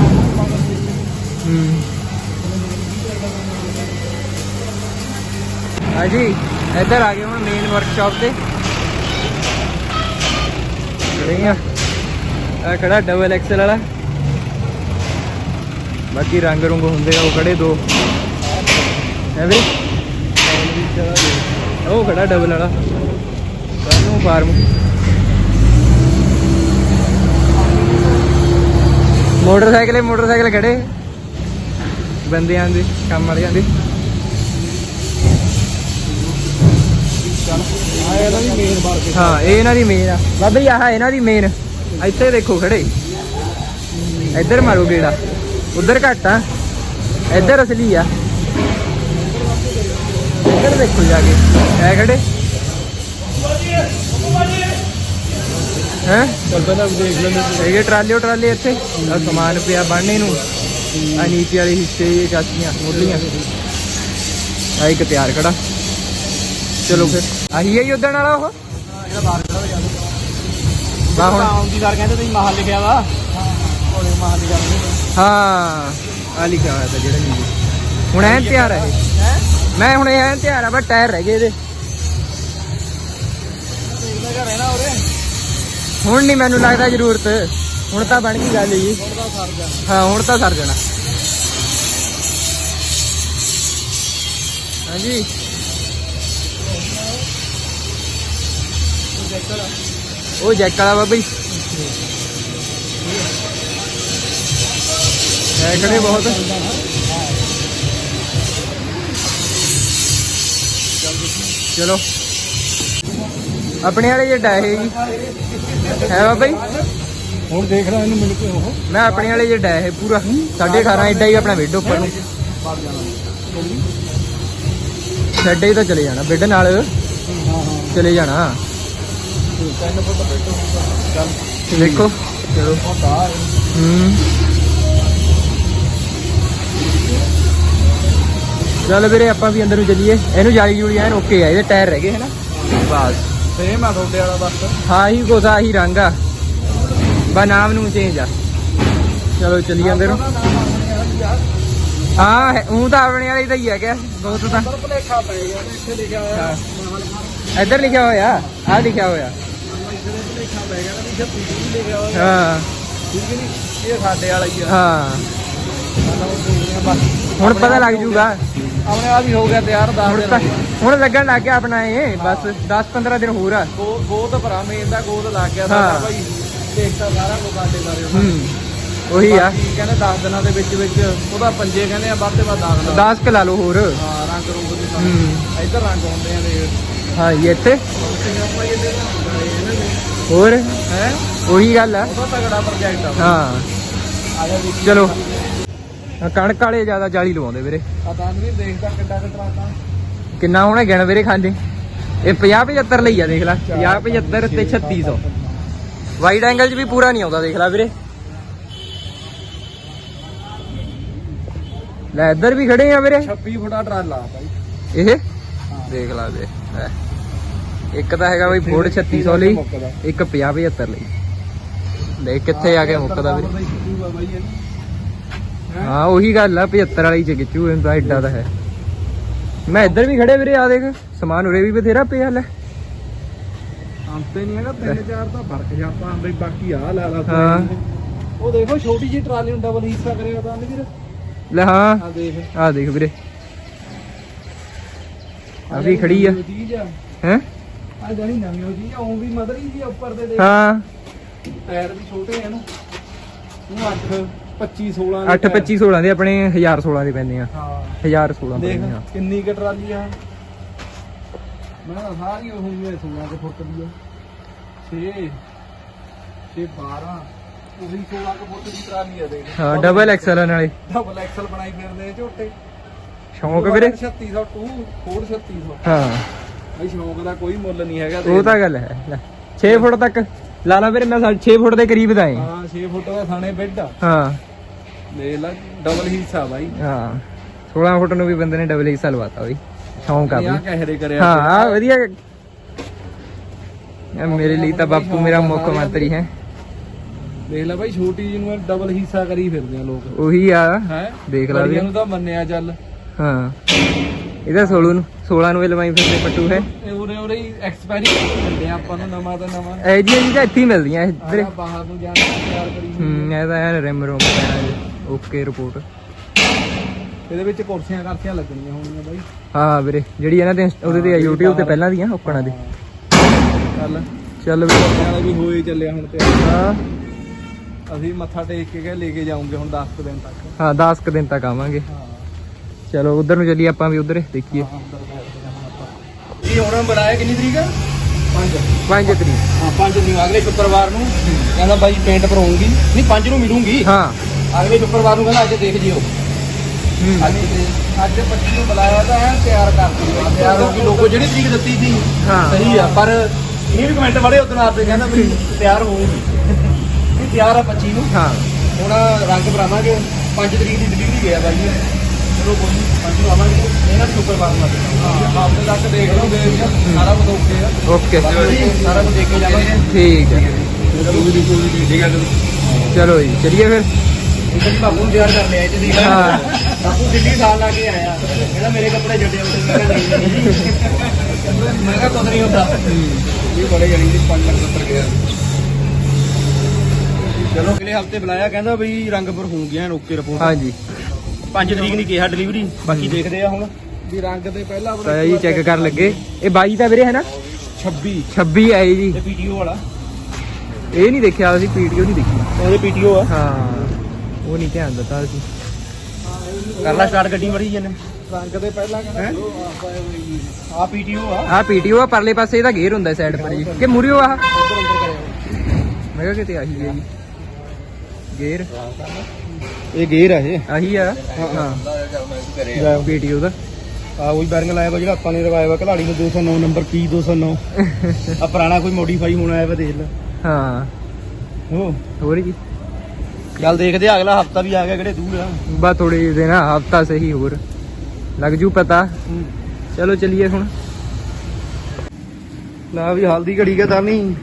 ਹਾਂਜੀ, ਇੱਧਰ ਆ ਗਏ ਹੁਣ ਮੇਨ ਵਰਕਸ਼ਾਪ ਤੇ। ਖੜੇ ਆ। ਖੜਾ ਡਬਲ ਐਕਸਲ ਵਾਲਾ? ਬਾਕੀ ਰੰਗ ਰੁੰਗ ਹੁੰਦੇ ਆ, ਉਹ ਖੜੇ ਦੋ। ਹੈ ਵੀ ਉਹ ਖੜਾ ਡਬਲ ਵਾਲਾ? ਕਾਨੂੰ ਫਾਰਮ ਮੋਟਰਸਾਈਕਲ ਮੋਟਰਸਾਈਕਲ ਖੜੇ। ਬੰਦਿਆਂ ਦੇ ਕੰਮ ਵਾਲਿਆਂ ਦੇ। ਆ ਇਹਦਾ ਵੀ ਮੇਨ ਮਾਰਕੀਟ ਹਾਂ ਇਹ ਇਹਨਾਂ ਦੀ ਮੇਨ ਆ। ਬਾਬਾ ਜੀ ਆਹ ਇਹਨਾਂ ਦੀ ਮੇਨ ਇੱਥੇ ਦੇਖੋ ਖੜੇ। ਇੱਧਰ ਮਾਰੋ ਗੇੜਾ। ਉਧਰ ਘੱਟ ਆ। ਇੱਧਰ ਅਸਲੀ ਆ। ਇੱਧਰ ਦੇਖੋ ਜਾ ਕੇ। ਐ ਖੜੇ? ਹੈ? ਚੱਲ ਪਹਿਲਾਂ ਦੇਖ ਲੈਂਦੇ। ਹੈਗੇ ਟਰਾਲੇ ਟਰਾਲੇ ਇੱਥੇ। ਸਮਾਨ ਪਿਆ ਬਣਨੇ ਨੂੰ। ਆ ਨੀਚੇ ਵਾਲੇ ਹਿੱਸੇ ਇਹ ਚਾਚੀਆਂ ਮੋਢੀਆਂ ਆ ਇੱਕ ਤਿਆਰ ਖੜਾ। ਚਲੋ ਫਿਰ। ਆਹੀ ਹੈ ਜੀ ਉਦਣ ਵਾਲਾ ਉਹ? ਜਿਹੜਾ ਬਾਹਰ ਖੜਾ ਹੋ ਜਾਂਦਾ ਬਾ ਹੁਣ ਆਉਂਦੀਦਾਰ ਕਹਿੰਦੇ ਤੁਸੀਂ ਮਹਲ ਲਿਖਿਆ ਵਾ। ਕੋਲੇ ਮਹਲ ਲਿਖਿਆ ਹਾਂ। ਆ ਲਿਖਿਆ ਹੋਇਆ ਤਾਂ ਜਿਹੜਾ ਨੀਚੇ। ਹੁਣ ਐਨ ਤਿਆਰ ਹੈ? ਮੈਂ ਹੁਣ ਐਨ ਤਿਆਰ ਆ ਬਸ ਟਾਇਰ ਰਹਿ ਗਏ ਇਹਦੇ। ਹੁਣ ਨਹੀਂ ਮੈਨੂੰ ਲੱਗਦਾ ਜ਼ਰੂਰਤ। ਹੁਣ ਤਾਂ ਬਣ ਗਈ ਗੱਲ ਜੀ। ਹੁਣ ਦਾ ਸਰ ਜਾ ਹਾਂ ਹੁਣ ਤਾਂ ਸਰ ਜਾਣਾ। ਹਾਂਜੀ। ਉਹ ਜੈਕ ਵਾਲਾ ਬਾਬਾ ਜੀ। ਖੜੇ ਬਹੁਤ। ਚਲੋ। ਆਪਣੇ ਵਾਲੇ ਜਿਹੜਾ ਹੈ ਜੀ। ਹੈ ਬਾਬਾ ਜੀ। ਹੁਣ ਦੇਖ ਰਿਹਾ ਇਹਨੂੰ ਮਿਲ ਕੇ ਉਹ। ਮੈਂ ਆਪਣੇ ਵਾਲੇ ਜਿਹੜਾ ਹੈ ਪੂਰਾ। 18.5 ਐਡਾ ਹੀ ਆਪਣਾ ਬੈੱਡ ਉੱਪਰ ਨੂੰ। ਛੱਡੇ ਹੀ ਤਾਂ ਚਲੇ ਜਾਣਾ ਬੈੱਡ ਨਾਲ। ਹਾਂ ਹਾਂ ਚਲੇ ਜਾਣਾ। ਤਿੰਨ ਫੁੱਟ ਬੈਠੋ ਚੱਲ ਦੇਖੋ ਚਲੋ ਹੂੰ ਵੀਰੇ ਆਪਾਂ ਵੀ ਅੰਦਰ ਨੂੰ ਚੱਲੀਏ। ਇਹਨੂੰ ਜਾਲੀ ਜੂਲੀ ਐਨ ਓਕੇ ਆ ਇਹਦੇ ਟਾਇਰ ਰਹਿ ਗਏ ਹਨਾ? ਬਸ। ਸੇਮ ਆ ਤੁਹਾਡੇ ਵਾਲਾ ਬਸ। ਹਾਂ ਹੀ ਕੁਛ ਆਹੀ ਰੰਗ ਆ। ਬਾ ਨਾਮ ਨੂੰ ਚੇਂਜ ਆ। ਚਲੋ ਚੱਲੀ ਅੰਦਰ ਨੂੰ। ਹਾਂ ਉਹ ਤਾਂ ਆਪਣੇ ਵਾਲੇ ਦਾ ਹੀ ਹੈ ਕਿਆ ਬਹੁਤ ਤਾਂ। ਪਰ ਭਲੇਖਾ ਪੈ ਗਿਆ ਇੱਥੇ ਲਿਖਿਆ ਹੋਇਆ। ਹਾਂ। ਇੱਧਰ ਲਿਖਿਆ ਹੋਇਆ ਆਹ ਲਿਖਿਆ ਹੋਇਆ। ਇੱਥੇ ਭਲੇਖਾ ਪੈ ਗਿਆ ਨਾ ਵੀ 36 ਵੀ ਲਿਖਿਆ ਹੋਇਆ। ਹਾਂ। ਠੀਕ ਨਹੀਂ ਇਹ ਸਾਡੇ ਵਾਲਾ ਹੀ ਆ। ਹਾਂ। ਸਾਡਾ ਉਹ ਦੇਖਦੇ ਆ ਬਸ ਹੁਣ ਪਤਾ ਲੱਗ ਜੂਗਾ। ਆਪਣੇ ਆ ਵੀ ਹੋ ਗਿਆ ਤਿਆਰ ਦੱਸ ਹੁਣ ਦਿਨ ਤਾਂ ਹੁਣ ਲੱਗਣ ਲੱਗ ਗਿਆ ਆਪਣਾ ਇਹ ਬਸ 10 15 ਦਿਨ ਹੋਰ ਆ। ਗੋਦ ਭਰਾ ਮੇਨ ਦਾ ਗੋਦ ਲੱਗ ਗਿਆ ਹਾਂ। ਸਾਡਾ ਭਾਈ। ਦੇਖਤਾ ਸਾਰਾ ਕੁਝ ਸਾਡੇ ਬਾਰੇ ਉਹਨਾਂ ਹੂੰ ਨੇ। ਉਹੀ ਆ। ਬਾਕੀ ਕਹਿੰਦੇ 10 ਦਿਨਾਂ ਦੇ ਵਿੱਚ ਵਿੱਚ ਉਹਦਾ ਪੰਜੇ ਕਹਿੰਦੇ ਆ ਵੱਧ ਤੇ ਵੱਧ 10 ਦਿਨਾਂ 10 ਕ ਲਾ ਲਓ ਹੋਰ। ਹਾਂ ਰੰਗ ਰੂਪ ਦੀ ਤਾਂ ਹੂੰ। ਇੱਧਰ ਰੰਗ ਹੁੰਦੇ ਆ ਦੇ ਹਾਂ ਇਹ ਇੱਥੇ? ਆਪਾਂ ਇਹਦੇ ਹੋਰ? ਹੈ? ਉਹੀ ਗੱਲ ਆ। ਉਹਦਾ ਤਗੜਾ ਪ੍ਰੋਜੈਕਟ ਆ। ਹਾਂ। ਆ ਜਾ ਦੇਖੀ ਚਲੋ। ਆਹ ਕਣਕ ਵਾਲੇ ਜ਼ਿਆਦਾ ਜਾਲੀ ਲਵਾਉਂਦੇ ਵੀਰੇ। ਆ ਤਾਂ ਵੀ ਦੇਖਦਾ ਕਿੱਡਾ ਕਿ ਟਰਾਕਾ ਕਿੰਨਾ ਹੋਣਾ ਗਿਣ ਵੀਰੇ ਖਾਂਦੇ? ਇਹ 50 75 ਲਈ ਆ ਦੇਖ ਲੈ। 50 75 ਤੇ 3600 ਵਾਈਡ ਐਂਗਲ 'ਚ ਵੀ ਪੂਰਾ ਨਹੀਂ ਆਉਂਦਾ ਦੇਖ ਲੈ ਵੀਰੇ। ਲੈ ਇੱਧਰ ਵੀ ਖੜੇ ਆ ਵੀਰੇ। 26 ਫੁੱਟਾ ਟਰਾਲਾ ਬਾਈ। ਇਹ? ਦੇਖ ਲਾ ਦੇ। ਇੱਕ ਤਾਂ ਹੈਗਾ ਬਈ ਫੋਰਡ 3600 ਲਈ ਇੱਕ 50 75 ਲਈ। ਦੇਖ ਕਿੱਥੇ ਆ ਕੇ ਮੁੱਕਦਾ ਵੀਰੇ। ਹਾਂ? ਉਹੀ ਗੱਲ ਆ 75 ਵਾਲੀ ਚ ਖਿੱਚੂ ਇਹਦਾ ਐਡਾ ਤਾਂ ਹੈ। ਮੈਂ ਇੱਧਰ ਵੀ ਖੜੇ ਵੀਰੇ ਆ ਦੇਖ। ਸਮਾਨ ਉਰੇ ਵੀ ਬਥੇਰਾ ਪਿਆ ਲੈ। ਅੰਤੇ ਨਹੀਂ ਹੈਗਾ ਤਿੰਨ ਚਾਰ ਤਾਂ ਫ਼ਰਕ ਜਾਂਦਾ ਬਈ ਬਾਕੀ ਆ ਲਾ ਲਾ ਹਾਂ। ਉਹ ਦੇਖੋ ਛੋਟੀ ਜਿਹੀ ਟਰਾਲੀ ਨੂੰ ਡਬਲ ਹਿੱਸਾ ਕਰਿਆ ਤਾਂ ਵੀਰ। ਲੈ ਹਾਂ। ਆ ਦੇਖ। ਆ ਦੇਖ ਵੀਰੇ। ਆ ਵੀ ਖੜੀ ਆ। ਚੀਜ਼ ਆ। ਹੈ? ਆ ਜਾਨੀ ਨਵੀਂ ਹੋ ਜੀ ਉਹ ਵੀ ਮਦਰੀ ਜੀ ਉੱਪਰ ਦੇ ਦੇਖ। ਹਾਂ। ਟਾਇਰ ਵੀ ਛੋਟੇ ਆ ਨਾ। ਉਹ 8 25 16 8 25 16 ਦੇ ਆਪਣੇ 1000 16 ਦੇ ਪੈਂਦੇ ਆ। ਹਾਂ। 1000 16 ਦੇਖ ਪੈਂਦੇ ਆ। ਕਿੰਨੀ ਕ ਟਰਾਲੀ ਆ। ਮੈਂ ਕਿਹਾ ਸਾਰੀ ਉਹ ਹੀ 16 ਕੁ ਫੁੱਟ ਦੀ ਆ। 6 6 12 ਉਹੀ 16 ਕੁ ਫੁੱਟ ਦੀ ਟਰਾਲੀ ਆ ਦੇਖ। ਹਾਂ ਡਬਲ ਐਕਸਲ ਨਾਲੇ। ਡਬਲ ਐਕਸਲ ਬਣਾਈ ਫਿਰਦੇ ਆ ਝੋਟੇ। ਸ਼ੌਂਕ ਵੀਰੇ? 3602 4 3600 ਹਾਂ। ਬਈ ਸ਼ੌਂਕ ਦਾ ਕੋਈ ਮੁੱਲ ਨਹੀਂ ਹੈਗਾ ਉਹ ਤਾਂ ਗੱਲ ਹੈ। ਲੈ 6 ਫੁੱਟ ਤੱਕ। ਲਾ ਲਾ ਵੀਰੇ ਮੈਂ 6 ਫੁੱਟ ਦੇ ਕਰੀਬ ਦਾ ਹੈ ਹਾਂ 6 ਫੁੱਟ ਦਾ ਥਾਣੇ ਬੈੱਡ ਆ। ਹਾਂ। ਦੇਖ ਲੈ ਡਬਲ ਹਿੱਸਾ ਬਾਈ। ਹਾਂ। 16 ਫੁੱਟ ਨੂੰ ਵੀ ਬੰਦੇ ਨੇ ਡਬਲ ਹਿੱਸਾ ਲਵਾਤਾ ਬਈ। ਸ਼ੌਂਕ ਆ ਬਈ ਕਹਿਰੇ ਕਰਿਆ ਹਾਂ ਵਧੀਆ। ਇਹ ਮੇਰੇ ਲਈ ਤਾਂ ਬਾਪੂ ਮੇਰਾ ਮੁੱਖ ਮੰਤਰੀ ਹੈ। ਦੇਖ ਲੈ ਬਾਈ ਛੋਟੀ ਜਿਹੀ ਨੂੰ ਡਬਲ ਹਿੱਸਾ ਕਰੀ ਫਿਰਦੇ ਆ ਲੋਕ। ਉਹੀ ਆ। ਹੈ? ਦੇਖ ਲਾ ਵੀ। ਬੜੀਆਂ ਨੂੰ ਤਾਂ ਮੰਨਿਆ ਚੱਲ। ਹਾਂ। ਇਹਦਾ 16 ਨੂੰ 16 ਨੂੰ ਲਵਾਈ ਫਿਰਦੇ ਪੱਟੂ ਹੈ? ਉਰੇ ਉਰੇ ਹੀ ਐਕਸਪੈਰੀਮੈਂਟ ਮਿਲਦੇ ਆ ਆਪਾਂ ਨੂੰ ਨਵਾਂ ਤਾਂ ਨਵਾਂ। ਇਹ ਜੀ ਜੀ ਤਾਂ ਇੱਥੇ ਹੀ ਮਿਲਦੀਆਂ ਆਹ ਬਾਹਰ ਨੂੰ ਜਾਣ ਦਾ ਤਿਆਰ ਕਰੀ। ਹੂੰ ਇਹ ਤਾਂ ਯਾਰ ਰਿਮ ਰੋਮ ਜੀ। Okay report. ਇਹਦੇ ਵਿੱਚ ਕੁਰਸੀਆਂ ਕਰਸੀਆਂ ਲੱਗਣੀਆਂ ਹੋਣੀਆਂ ਬਾਈ। ਹਾਂ ਵੀਰੇ ਜਿਹੜੀ ਇਹਨਾਂ ਇੰਸ- ਉਹਦੇ ਤੇ ਆ YouTube ਤੇ ਪਹਿਲਾਂ ਦੀਆਂ ਓਕਣਾ ਦੇ। ਚੱਲ। ਚੱਲ ਵੀਰੇ ਨਾਲੇ ਵੀ ਹੋਏ ਚੱਲਿਆ ਹੁਣ ਤੇ। ਹਾਂ। ਅਸੀਂ ਮੱਥਾ ਟੇਕ ਕੇ ਗਏ ਲੈ ਕੇ ਜਾਉਂਗੇ ਹੁਣ 10 ਕੁ ਦਿਨ ਤੱਕ। ਹਾਂ 10 ਕੁ ਦਿਨ ਤੱਕ ਆਵਾਂਗੇ। ਹਾਂ। ਚਲੋ ਉਧਰ ਨੂੰ ਚੱਲੀਏ ਆਪਾਂ ਵੀ ਉਧਰ ਦੇਖੀਏ। ਇਹ ਹੁਣ ਬੁਲਾਇਆ ਕਿੰਨੀ ਤਰੀਕ ਆ? 5 ਤਰੀਕ। ਹਾਂ 5 ਨੂੰ ਅਗਲੇ ਸ਼ੁੱਕਰਵਾਰ ਨੂੰ ਕਹਿੰਦਾ ਬਾਈ ਪੇਂਟ ਭਰਾਉਂਗੀ ਨਹੀਂ 5 ਨੂੰ ਮਿਲੂੰਗੀ। ਹਾਂ। ਅਗਲੇ ਸ਼ੁੱਕਰਵਾਰ ਨੂੰ ਕਹਿੰਦਾ ਅੱਜ ਦੇਖ ਜਿਓ। ਹੂੰ। ਅੱਜ ਅੱਜ 25 ਨੂੰ ਬੁਲਾਇਆ ਤਾਂ ਐਨ ਤਿਆਰ ਕਰ ਦਿੱਤਾ ਤਿਆਰ ਹੋ ਗਈ ਲੋਗੋ ਜਿਹੜੀ ਤਰੀਕ ਦਿੱਤੀ ਸੀ ਹਾਂ। ਸਹੀ ਆ ਪਰ ਇਹ ਵੀ ਕਮੈਂਟ ਬੜੇ ਉਦੋਂ ਆਪੇ ਕਹਿੰਦਾ ਵੀ ਤਿਆਰ ਹੋਊਗੀ। ਇਹ ਤਿਆਰ ਆ 25 ਨੂੰ। ਹਾਂ। ਹੁਣ ਰੰਗ ਭਰਾਵਾਂਗੇ 5 ਤਰੀਕ ਦੀ ਡਿਲੀਵਰੀ ਗਿਆ ਬਾਈ ਨੇ। ਚਲੋ ਕੋਈ ਨਹੀਂ 5 ਨੂੰ ਆਵਾਂਗੇ। ਇਹਨਾਂ ਨੂੰ ਸ਼ੁੱਕਰਵਾਰ ਨੂੰ ਆਵਾਂਗੇ ਹਾਂ ਹਫ਼ਤੇ ਤੱਕ ਦੇਖ ਲਓਗੇ ਸਾਰਾ ਕੁਝ ਓਕੇ ਆ। ਓਕੇ ਸਾਰਾ ਕੁਝ ਦੇਖ ਕੇ ਜਾਵਾਂਗੇ ਠੀਕ ਹੈ। ਚਲੋ ਜੀ ਚਲਿਏ ਫਿਰ। ਇੱਕ ਜੀ ਬਾਪੂ ਨੂੰ ਤਿਆਰ ਕਰ ਲਿਆ ਇਹ ਤੇ ਦੇਖ ਹਾਂ। ਬਾਪੂ ਦਿੱਲੀ ਸਾਲ ਲਾ ਕੇ ਆਇਆ। ਕਹਿੰਦਾ ਮੇਰੇ ਕੱਪੜੇ ਜੱਡੇ ਹੁੰਦੇ ਮੈਂ ਕਿਹਾ ਨਹੀਂ ਨਹੀਂ। ਮੈਂ ਕਿਹਾ ਕੁਝ ਨਹੀਂ ਹੁੰਦਾ। ਇਹ ਬੜੇ ਜਣੀ ਦੀ 5 ਲੱਖ 70 ਗਿਆ। ਚਲੋ ਅਗਲੇ ਹਫ਼ਤੇ ਬੁਲਾਇਆ ਕਹਿੰਦਾ ਵੀ ਰੰਗਪੁਰ ਹੋ ਗਿਆ ਓਕੇ ਰਿਪੋਰਟ। ਹਾਂਜੀ। 5 ਤਰੀਕ ਨਹੀਂ ਕਿਹਾ ਡਿਲੀਵਰੀ ਬਾਕੀ ਦੇਖਦੇ ਆ ਹੁਣ। ਵੀ ਰੰਗ ਦੇ ਪਹਿਲਾਂ ਤਾਂ ਜੀ ਚੈੱਕ ਕਰਨ ਲੱਗੇ। ਇਹ 22 ਤਾਂ ਵੀਰੇ ਹੈ ਨਾ 26 26 ਆਏ ਜੀ। ਇਹ ਪੀਟੀਓ ਵਾਲਾ। ਇਹ ਨਹੀਂ ਦੇਖਿਆ ਅਸੀਂ ਪੀਡੀਓ ਨਹੀਂ ਦੇਖੀ। ਉਹਦੇ ਪੀਟੀਓ ਆ। ਹਾਂ। ਉਹ ਨਹੀਂ ਧਿਆਨ ਦਿੱਤਾ ਅਸੀਂ। ਕਰ ਲੈ ਸਟਾਰਟ ਗੱਡੀ ਮੜੀ ਜਨੇ ਰੰਗ ਦੇ ਪਹਿਲਾਂ ਕਹਿੰਦਾ ਆ। ਪੀਟੀਓ ਆ ਆਹ ਪੀਟੀਓ ਆ ਪਰਲੇ ਪਾਸੇ ਇਹਦਾ ਗੇਅਰ ਹੁੰਦਾ ਸਾਈਡ ਪਰ ਜੀ। ਕਿ ਮੁਰਿਓ ਆ ਮੈਂ ਕਿਹਾ ਕਿਤੇ ਆਹੀ ਹੈ ਜੀ। ਗੇਅਰ ਇਹ ਗੇਅਰ ਆ ਇਹ। ਆਹੀ ਆ? ਹਾਂ। ਪੀਟੀਓ ਦਾ। ਆ ਉਹੀ ਬੈਰਿੰਗ ਲਾਇਆ ਵਾ ਜਿਹੜਾ ਆਪਾਂ ਨੇ ਲਗਾਇਆ ਵਾ ਕਲਾੜੀ ਨੂੰ 209 ਨੰਬਰ ਕੀ 209 ਆ ਪੁਰਾਣਾ ਕੋਈ ਮੋਡੀਫਾਈ ਹੋਣਾ ਆਇਆ ਵਾ ਦੇਖ ਲੈ। ਹਾਂ। ਹੋ ਹੋਰ ਜੀ। ਚੱਲ ਦੇਖਦੇ ਆ ਅਗਲਾ ਹਫਤਾ ਵੀ ਆ ਗਿਆ ਕਿਹੜੇ ਦੂਰ ਆ। ਬਾ ਥੋੜੇ ਦਿਨ ਹਫਤਾ ਸਹੀ ਹੋਰ। ਲੱਗ ਜੂ ਪਤਾ। ਚਲੋ ਚਲਿਏ ਹੁਣ। ਲਾ ਵੀ ਹਲਦੀ ਘੜੀ ਕੇ ਤਾਂ ਨਹੀਂ।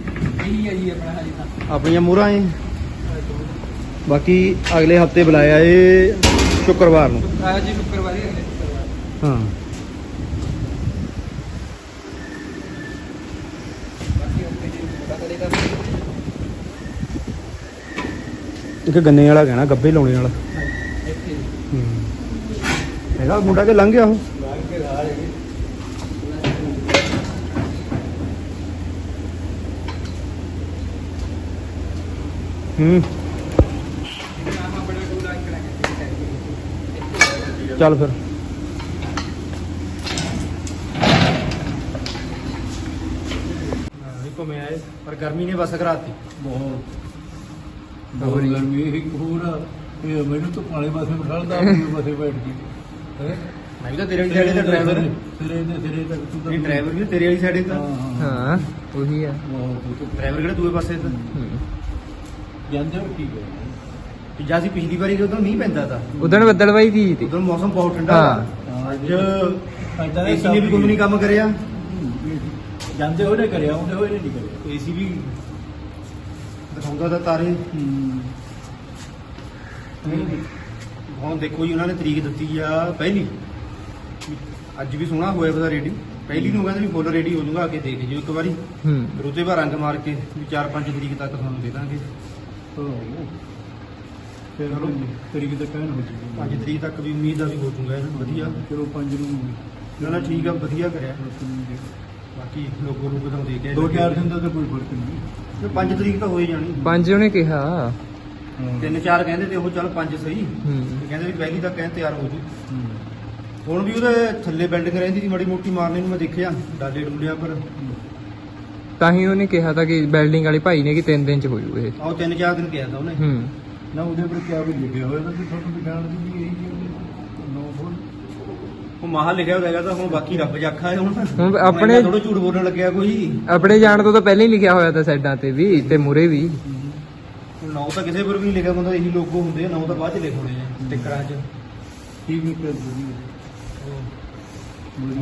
ਇਹੀ ਹੈ ਜੀ ਆਪਣਾ ਹਜੇ ਤੱਕ ਆਪਣੀਆਂ ਮੂਹਰਾਂ ਏ। ਬਾਕੀ ਅਗਲੇ ਹਫ਼ਤੇ ਬੁਲਾਇਆ ਏ ਸ਼ੁੱਕਰਵਾਰ ਨੂੰ। ਆਇਆ ਜੀ ਸ਼ੁੱਕਰਵਾਰੀ ਅਗਲੇ ਸ਼ੁੱਕਰਵਾਰ ਹਾਂ। ਇੱਕ ਗੰਨੇ ਵਾਲਾ ਕਹਿਣਾ ਗੱਬੇ ਲਾਉਣੇ ਵਾਲਾ। ਹੂੰ। ਹੈਗਾ ਮੁੰਡਾ ਕੇ ਲੰਘ ਗਿਆ ਉਹ? ਹੂੰ। ਚੱਲ ਫਿਰ। ਘੁੰਮੇ ਆਏ ਪਰ ਗਰਮੀ ਨੇ ਬਸ ਕਰਾਤੀ। ਬਹੁਤ। ਬਹੁਤ ਗਰਮੀ ਇਹ ਹੋਰ ਇਹ ਮੈਨੂੰ ਤਾਂ ਪਾਲੇ ਪਾਸੇ ਬਿਠਾਲਦਾ ਆਪਣੇ ਪਾਸੇ ਬੈਠ ਗਈ ਮੈਂ ਵੀ ਤਾਂ ਤੇਰੇ ਵਾਲੀ ਸਾਈਡ ਤੇ ਡਰਾਈਵਰ ਸਿਰੇ ਤੇ ਸਿਰੇ ਤੱਕ ਤੂੰ ਤਾਂ ਨਹੀਂ ਡਰਾਈਵਰ ਵੀ ਤੇਰੇ ਵਾਲੀ ਸਾਈਡ ਤੇ। ਹਾਂ ਹਾਂ ਹਾਂ। ਉਹੀ ਆ। ਡਰਾਈਵਰ ਕਿਹੜਾ ਦੂਏ ਪਾਸੇ ਤਾਂ? ਹੂੰ। ਜਾਂਦੇ ਹੋ ਠੀਕ ਹੈ ਤੇ ਜਾਂ ਅਸੀਂ ਪਿਛਲੀ ਵਾਰੀ ਜਦੋਂ ਮੀਂਹ ਪੈਂਦਾ ਤਾਂ। ਉਦਣ ਬੱਦਲਵਾਈ ਦੀ ਸੀ ਉਦੋਂ ਮੌਸਮ ਬਹੁਤ ਠੰਡਾ ਹਾਂ। ਸੀ ਅੱਜ ਏਦਾਂ ਦੇ ਵੀ ਕੋਈ ਨਹੀਂ ਕੰਮ ਕਰਿਆ। ਜਾਂਦੇ ਹੋਏ ਨੇ ਕਰਿਆ ਆਉਂਦੇ ਹੋਏ ਨੇ ਨਹੀਂ ਕਰਿਆ। ਏਸੀ ਵੀ ਦਿਖਾਉਂਦਾ ਤਾਂ ਤਾਰੇ। ਹੁਣ ਦੇਖੋ ਜੀ ਉਹਨਾਂ ਨੇ ਤਰੀਕ ਦਿੱਤੀ ਆ ਪਹਿਲੀ। ਅੱਜ ਵੀ ਸੋਹਣਾ ਹੋਇਆ ਪਤਾ ਰੇਡੀ ਪਹਿਲੀ ਨੂੰ ਕਹਿੰਦੇ ਵੀ ਫੁੱਲ ਰੈਡੀ ਹੋ ਜਾਊਗਾ ਆ ਕੇ ਦੇਖ ਜਿਓ ਇੱਕ ਵਾਰੀ। ਹੂੰ। ਫਿਰ ਉਹਦੇ ਬਾਅਦ ਰੰਗ ਮਾਰ ਕੇ ਵੀ 4-5 ਤਰੀਕ ਤੱਕ ਤੁਹਾਨੂੰ ਦੇ ਦਾਂਗੇ। ਫਿਰ ਚਲੋ। ਤਰੀਕੇ ਤੇ ਕਹਿਣ ਹੋ ਜੀ 5 ਤਰੀਕ ਤੱਕ ਵੀ ਉਮੀਦ ਆ ਵੀ ਹੋ ਜਾਊਗਾ ਇਹ ਵਧੀਆ। ਚਲੋ ਪੰਜ ਨੂੰ ਨਾ ਨਾ ਠੀਕ ਆ ਵਧੀਆ ਕਰਿਆ। ਬਾਕੀ ਲੋਗੋ ਲੋਗੋ ਤਾਂ ਦੇ ਕੇ ਦੋ ਚਾਰ ਦਿਨ ਦਾ ਤਾਂ ਕੋਈ ਫ਼ਰਕ ਨਹੀਂ। 5 ਤਰੀਕ ਤਾਂ ਹੋ ਹੀ ਜਾਣੀ। ਪੰਜ ਉਹਨੇ ਕਿਹਾ। ਤਿੰਨ ਚਾਰ ਕਹਿੰਦੇ ਤੇ ਉਹ ਚੱਲ ਪੰਜ ਸਹੀ। ਹੂੰ। ਤੇ ਕਹਿੰਦੇ ਵੀ ਪਹਿਲੀ ਤੱਕ ਕਹਿੰਦੇ ਤਿਆਰ ਹੋ ਜੂ। ਹੁਣ ਵੀ ਉਹਦੇ ਥੱਲੇ ਬੈਂਡਿੰਗ ਰਹਿੰਦੀ ਸੀ ਮਾੜੀ ਮੋਟੀ ਮਾਰਨੇ ਨੂੰ ਮੈਂ ਦੇਖਿਆ ਡਾਲੇ ਡੁੱਲਿਆ ਪਰ। ਤਾਂ ਹੀ ਉਹਨੇ ਕਿਹਾ ਤਾਂ ਕਿ ਬਿਲਡਿੰਗ ਵਾਲੇ ਭਾਈ ਨੇ ਕਿ 3 ਦਿਨ ਚ ਹੋ ਜੂ ਇਹ। ਆਹ ਤਿੰਨ ਚਾਰ ਦਿਨ ਕਿਹਾ ਤਾਂ ਉਹਨੇ। ਹੂੰ। ਨਾ ਉਹਦੇ ਉੱਪਰ ਕਿਆ ਵੀ ਲਿਖਿਆ ਹੋਇਆ ਤਾਂ ਕਿ ਤੁਹਾਨੂੰ ਦਿਖਾਣ ਦੀ ਵੀ ਇਹੀ ਹੈ ਨੋ ਫੁੱਲ ਉਹ ਮਾਹ ਲਿਖਿਆ ਹੋਇਆ ਹੈਗਾ ਤਾਂ ਹੁਣ ਬਾਕੀ ਰੱਬ ਜਾਖਾ ਹੈ ਹੁਣ। ਹੁਣ ਆਪਣੇ- ਥੋੜਾ ਝੂਠ ਬੋਲਣ ਲੱਗਿਆ ਕੋਈ। ਆਪਣੇ ਜਾਣ ਤੋਂ ਤਾਂ ਪਹਿਲਾਂ ਹੀ ਲਿਖਿਆ ਹੋਇਆ ਤਾਂ ਸਾਈਡਾਂ ਤੇ ਵੀ ਤੇ ਮੂਰੇ ਵੀ। ਨਾਉ ਤਾਂ ਕਿਸੇ ਪਰ ਵੀ ਨਹੀਂ ਲਿਖਿਆ ਹੁੰਦਾ ਇਹੀ ਲੋਗੋ ਹੁੰਦੇ ਆ ਨਾਉ ਤਾਂ ਬਾਅਦ ਚ ਲਿਖ ਹੋਣੇ ਆ ਟਿਕਰਾਂ 'ਚ ਠੀਕ ਨਹੀਂ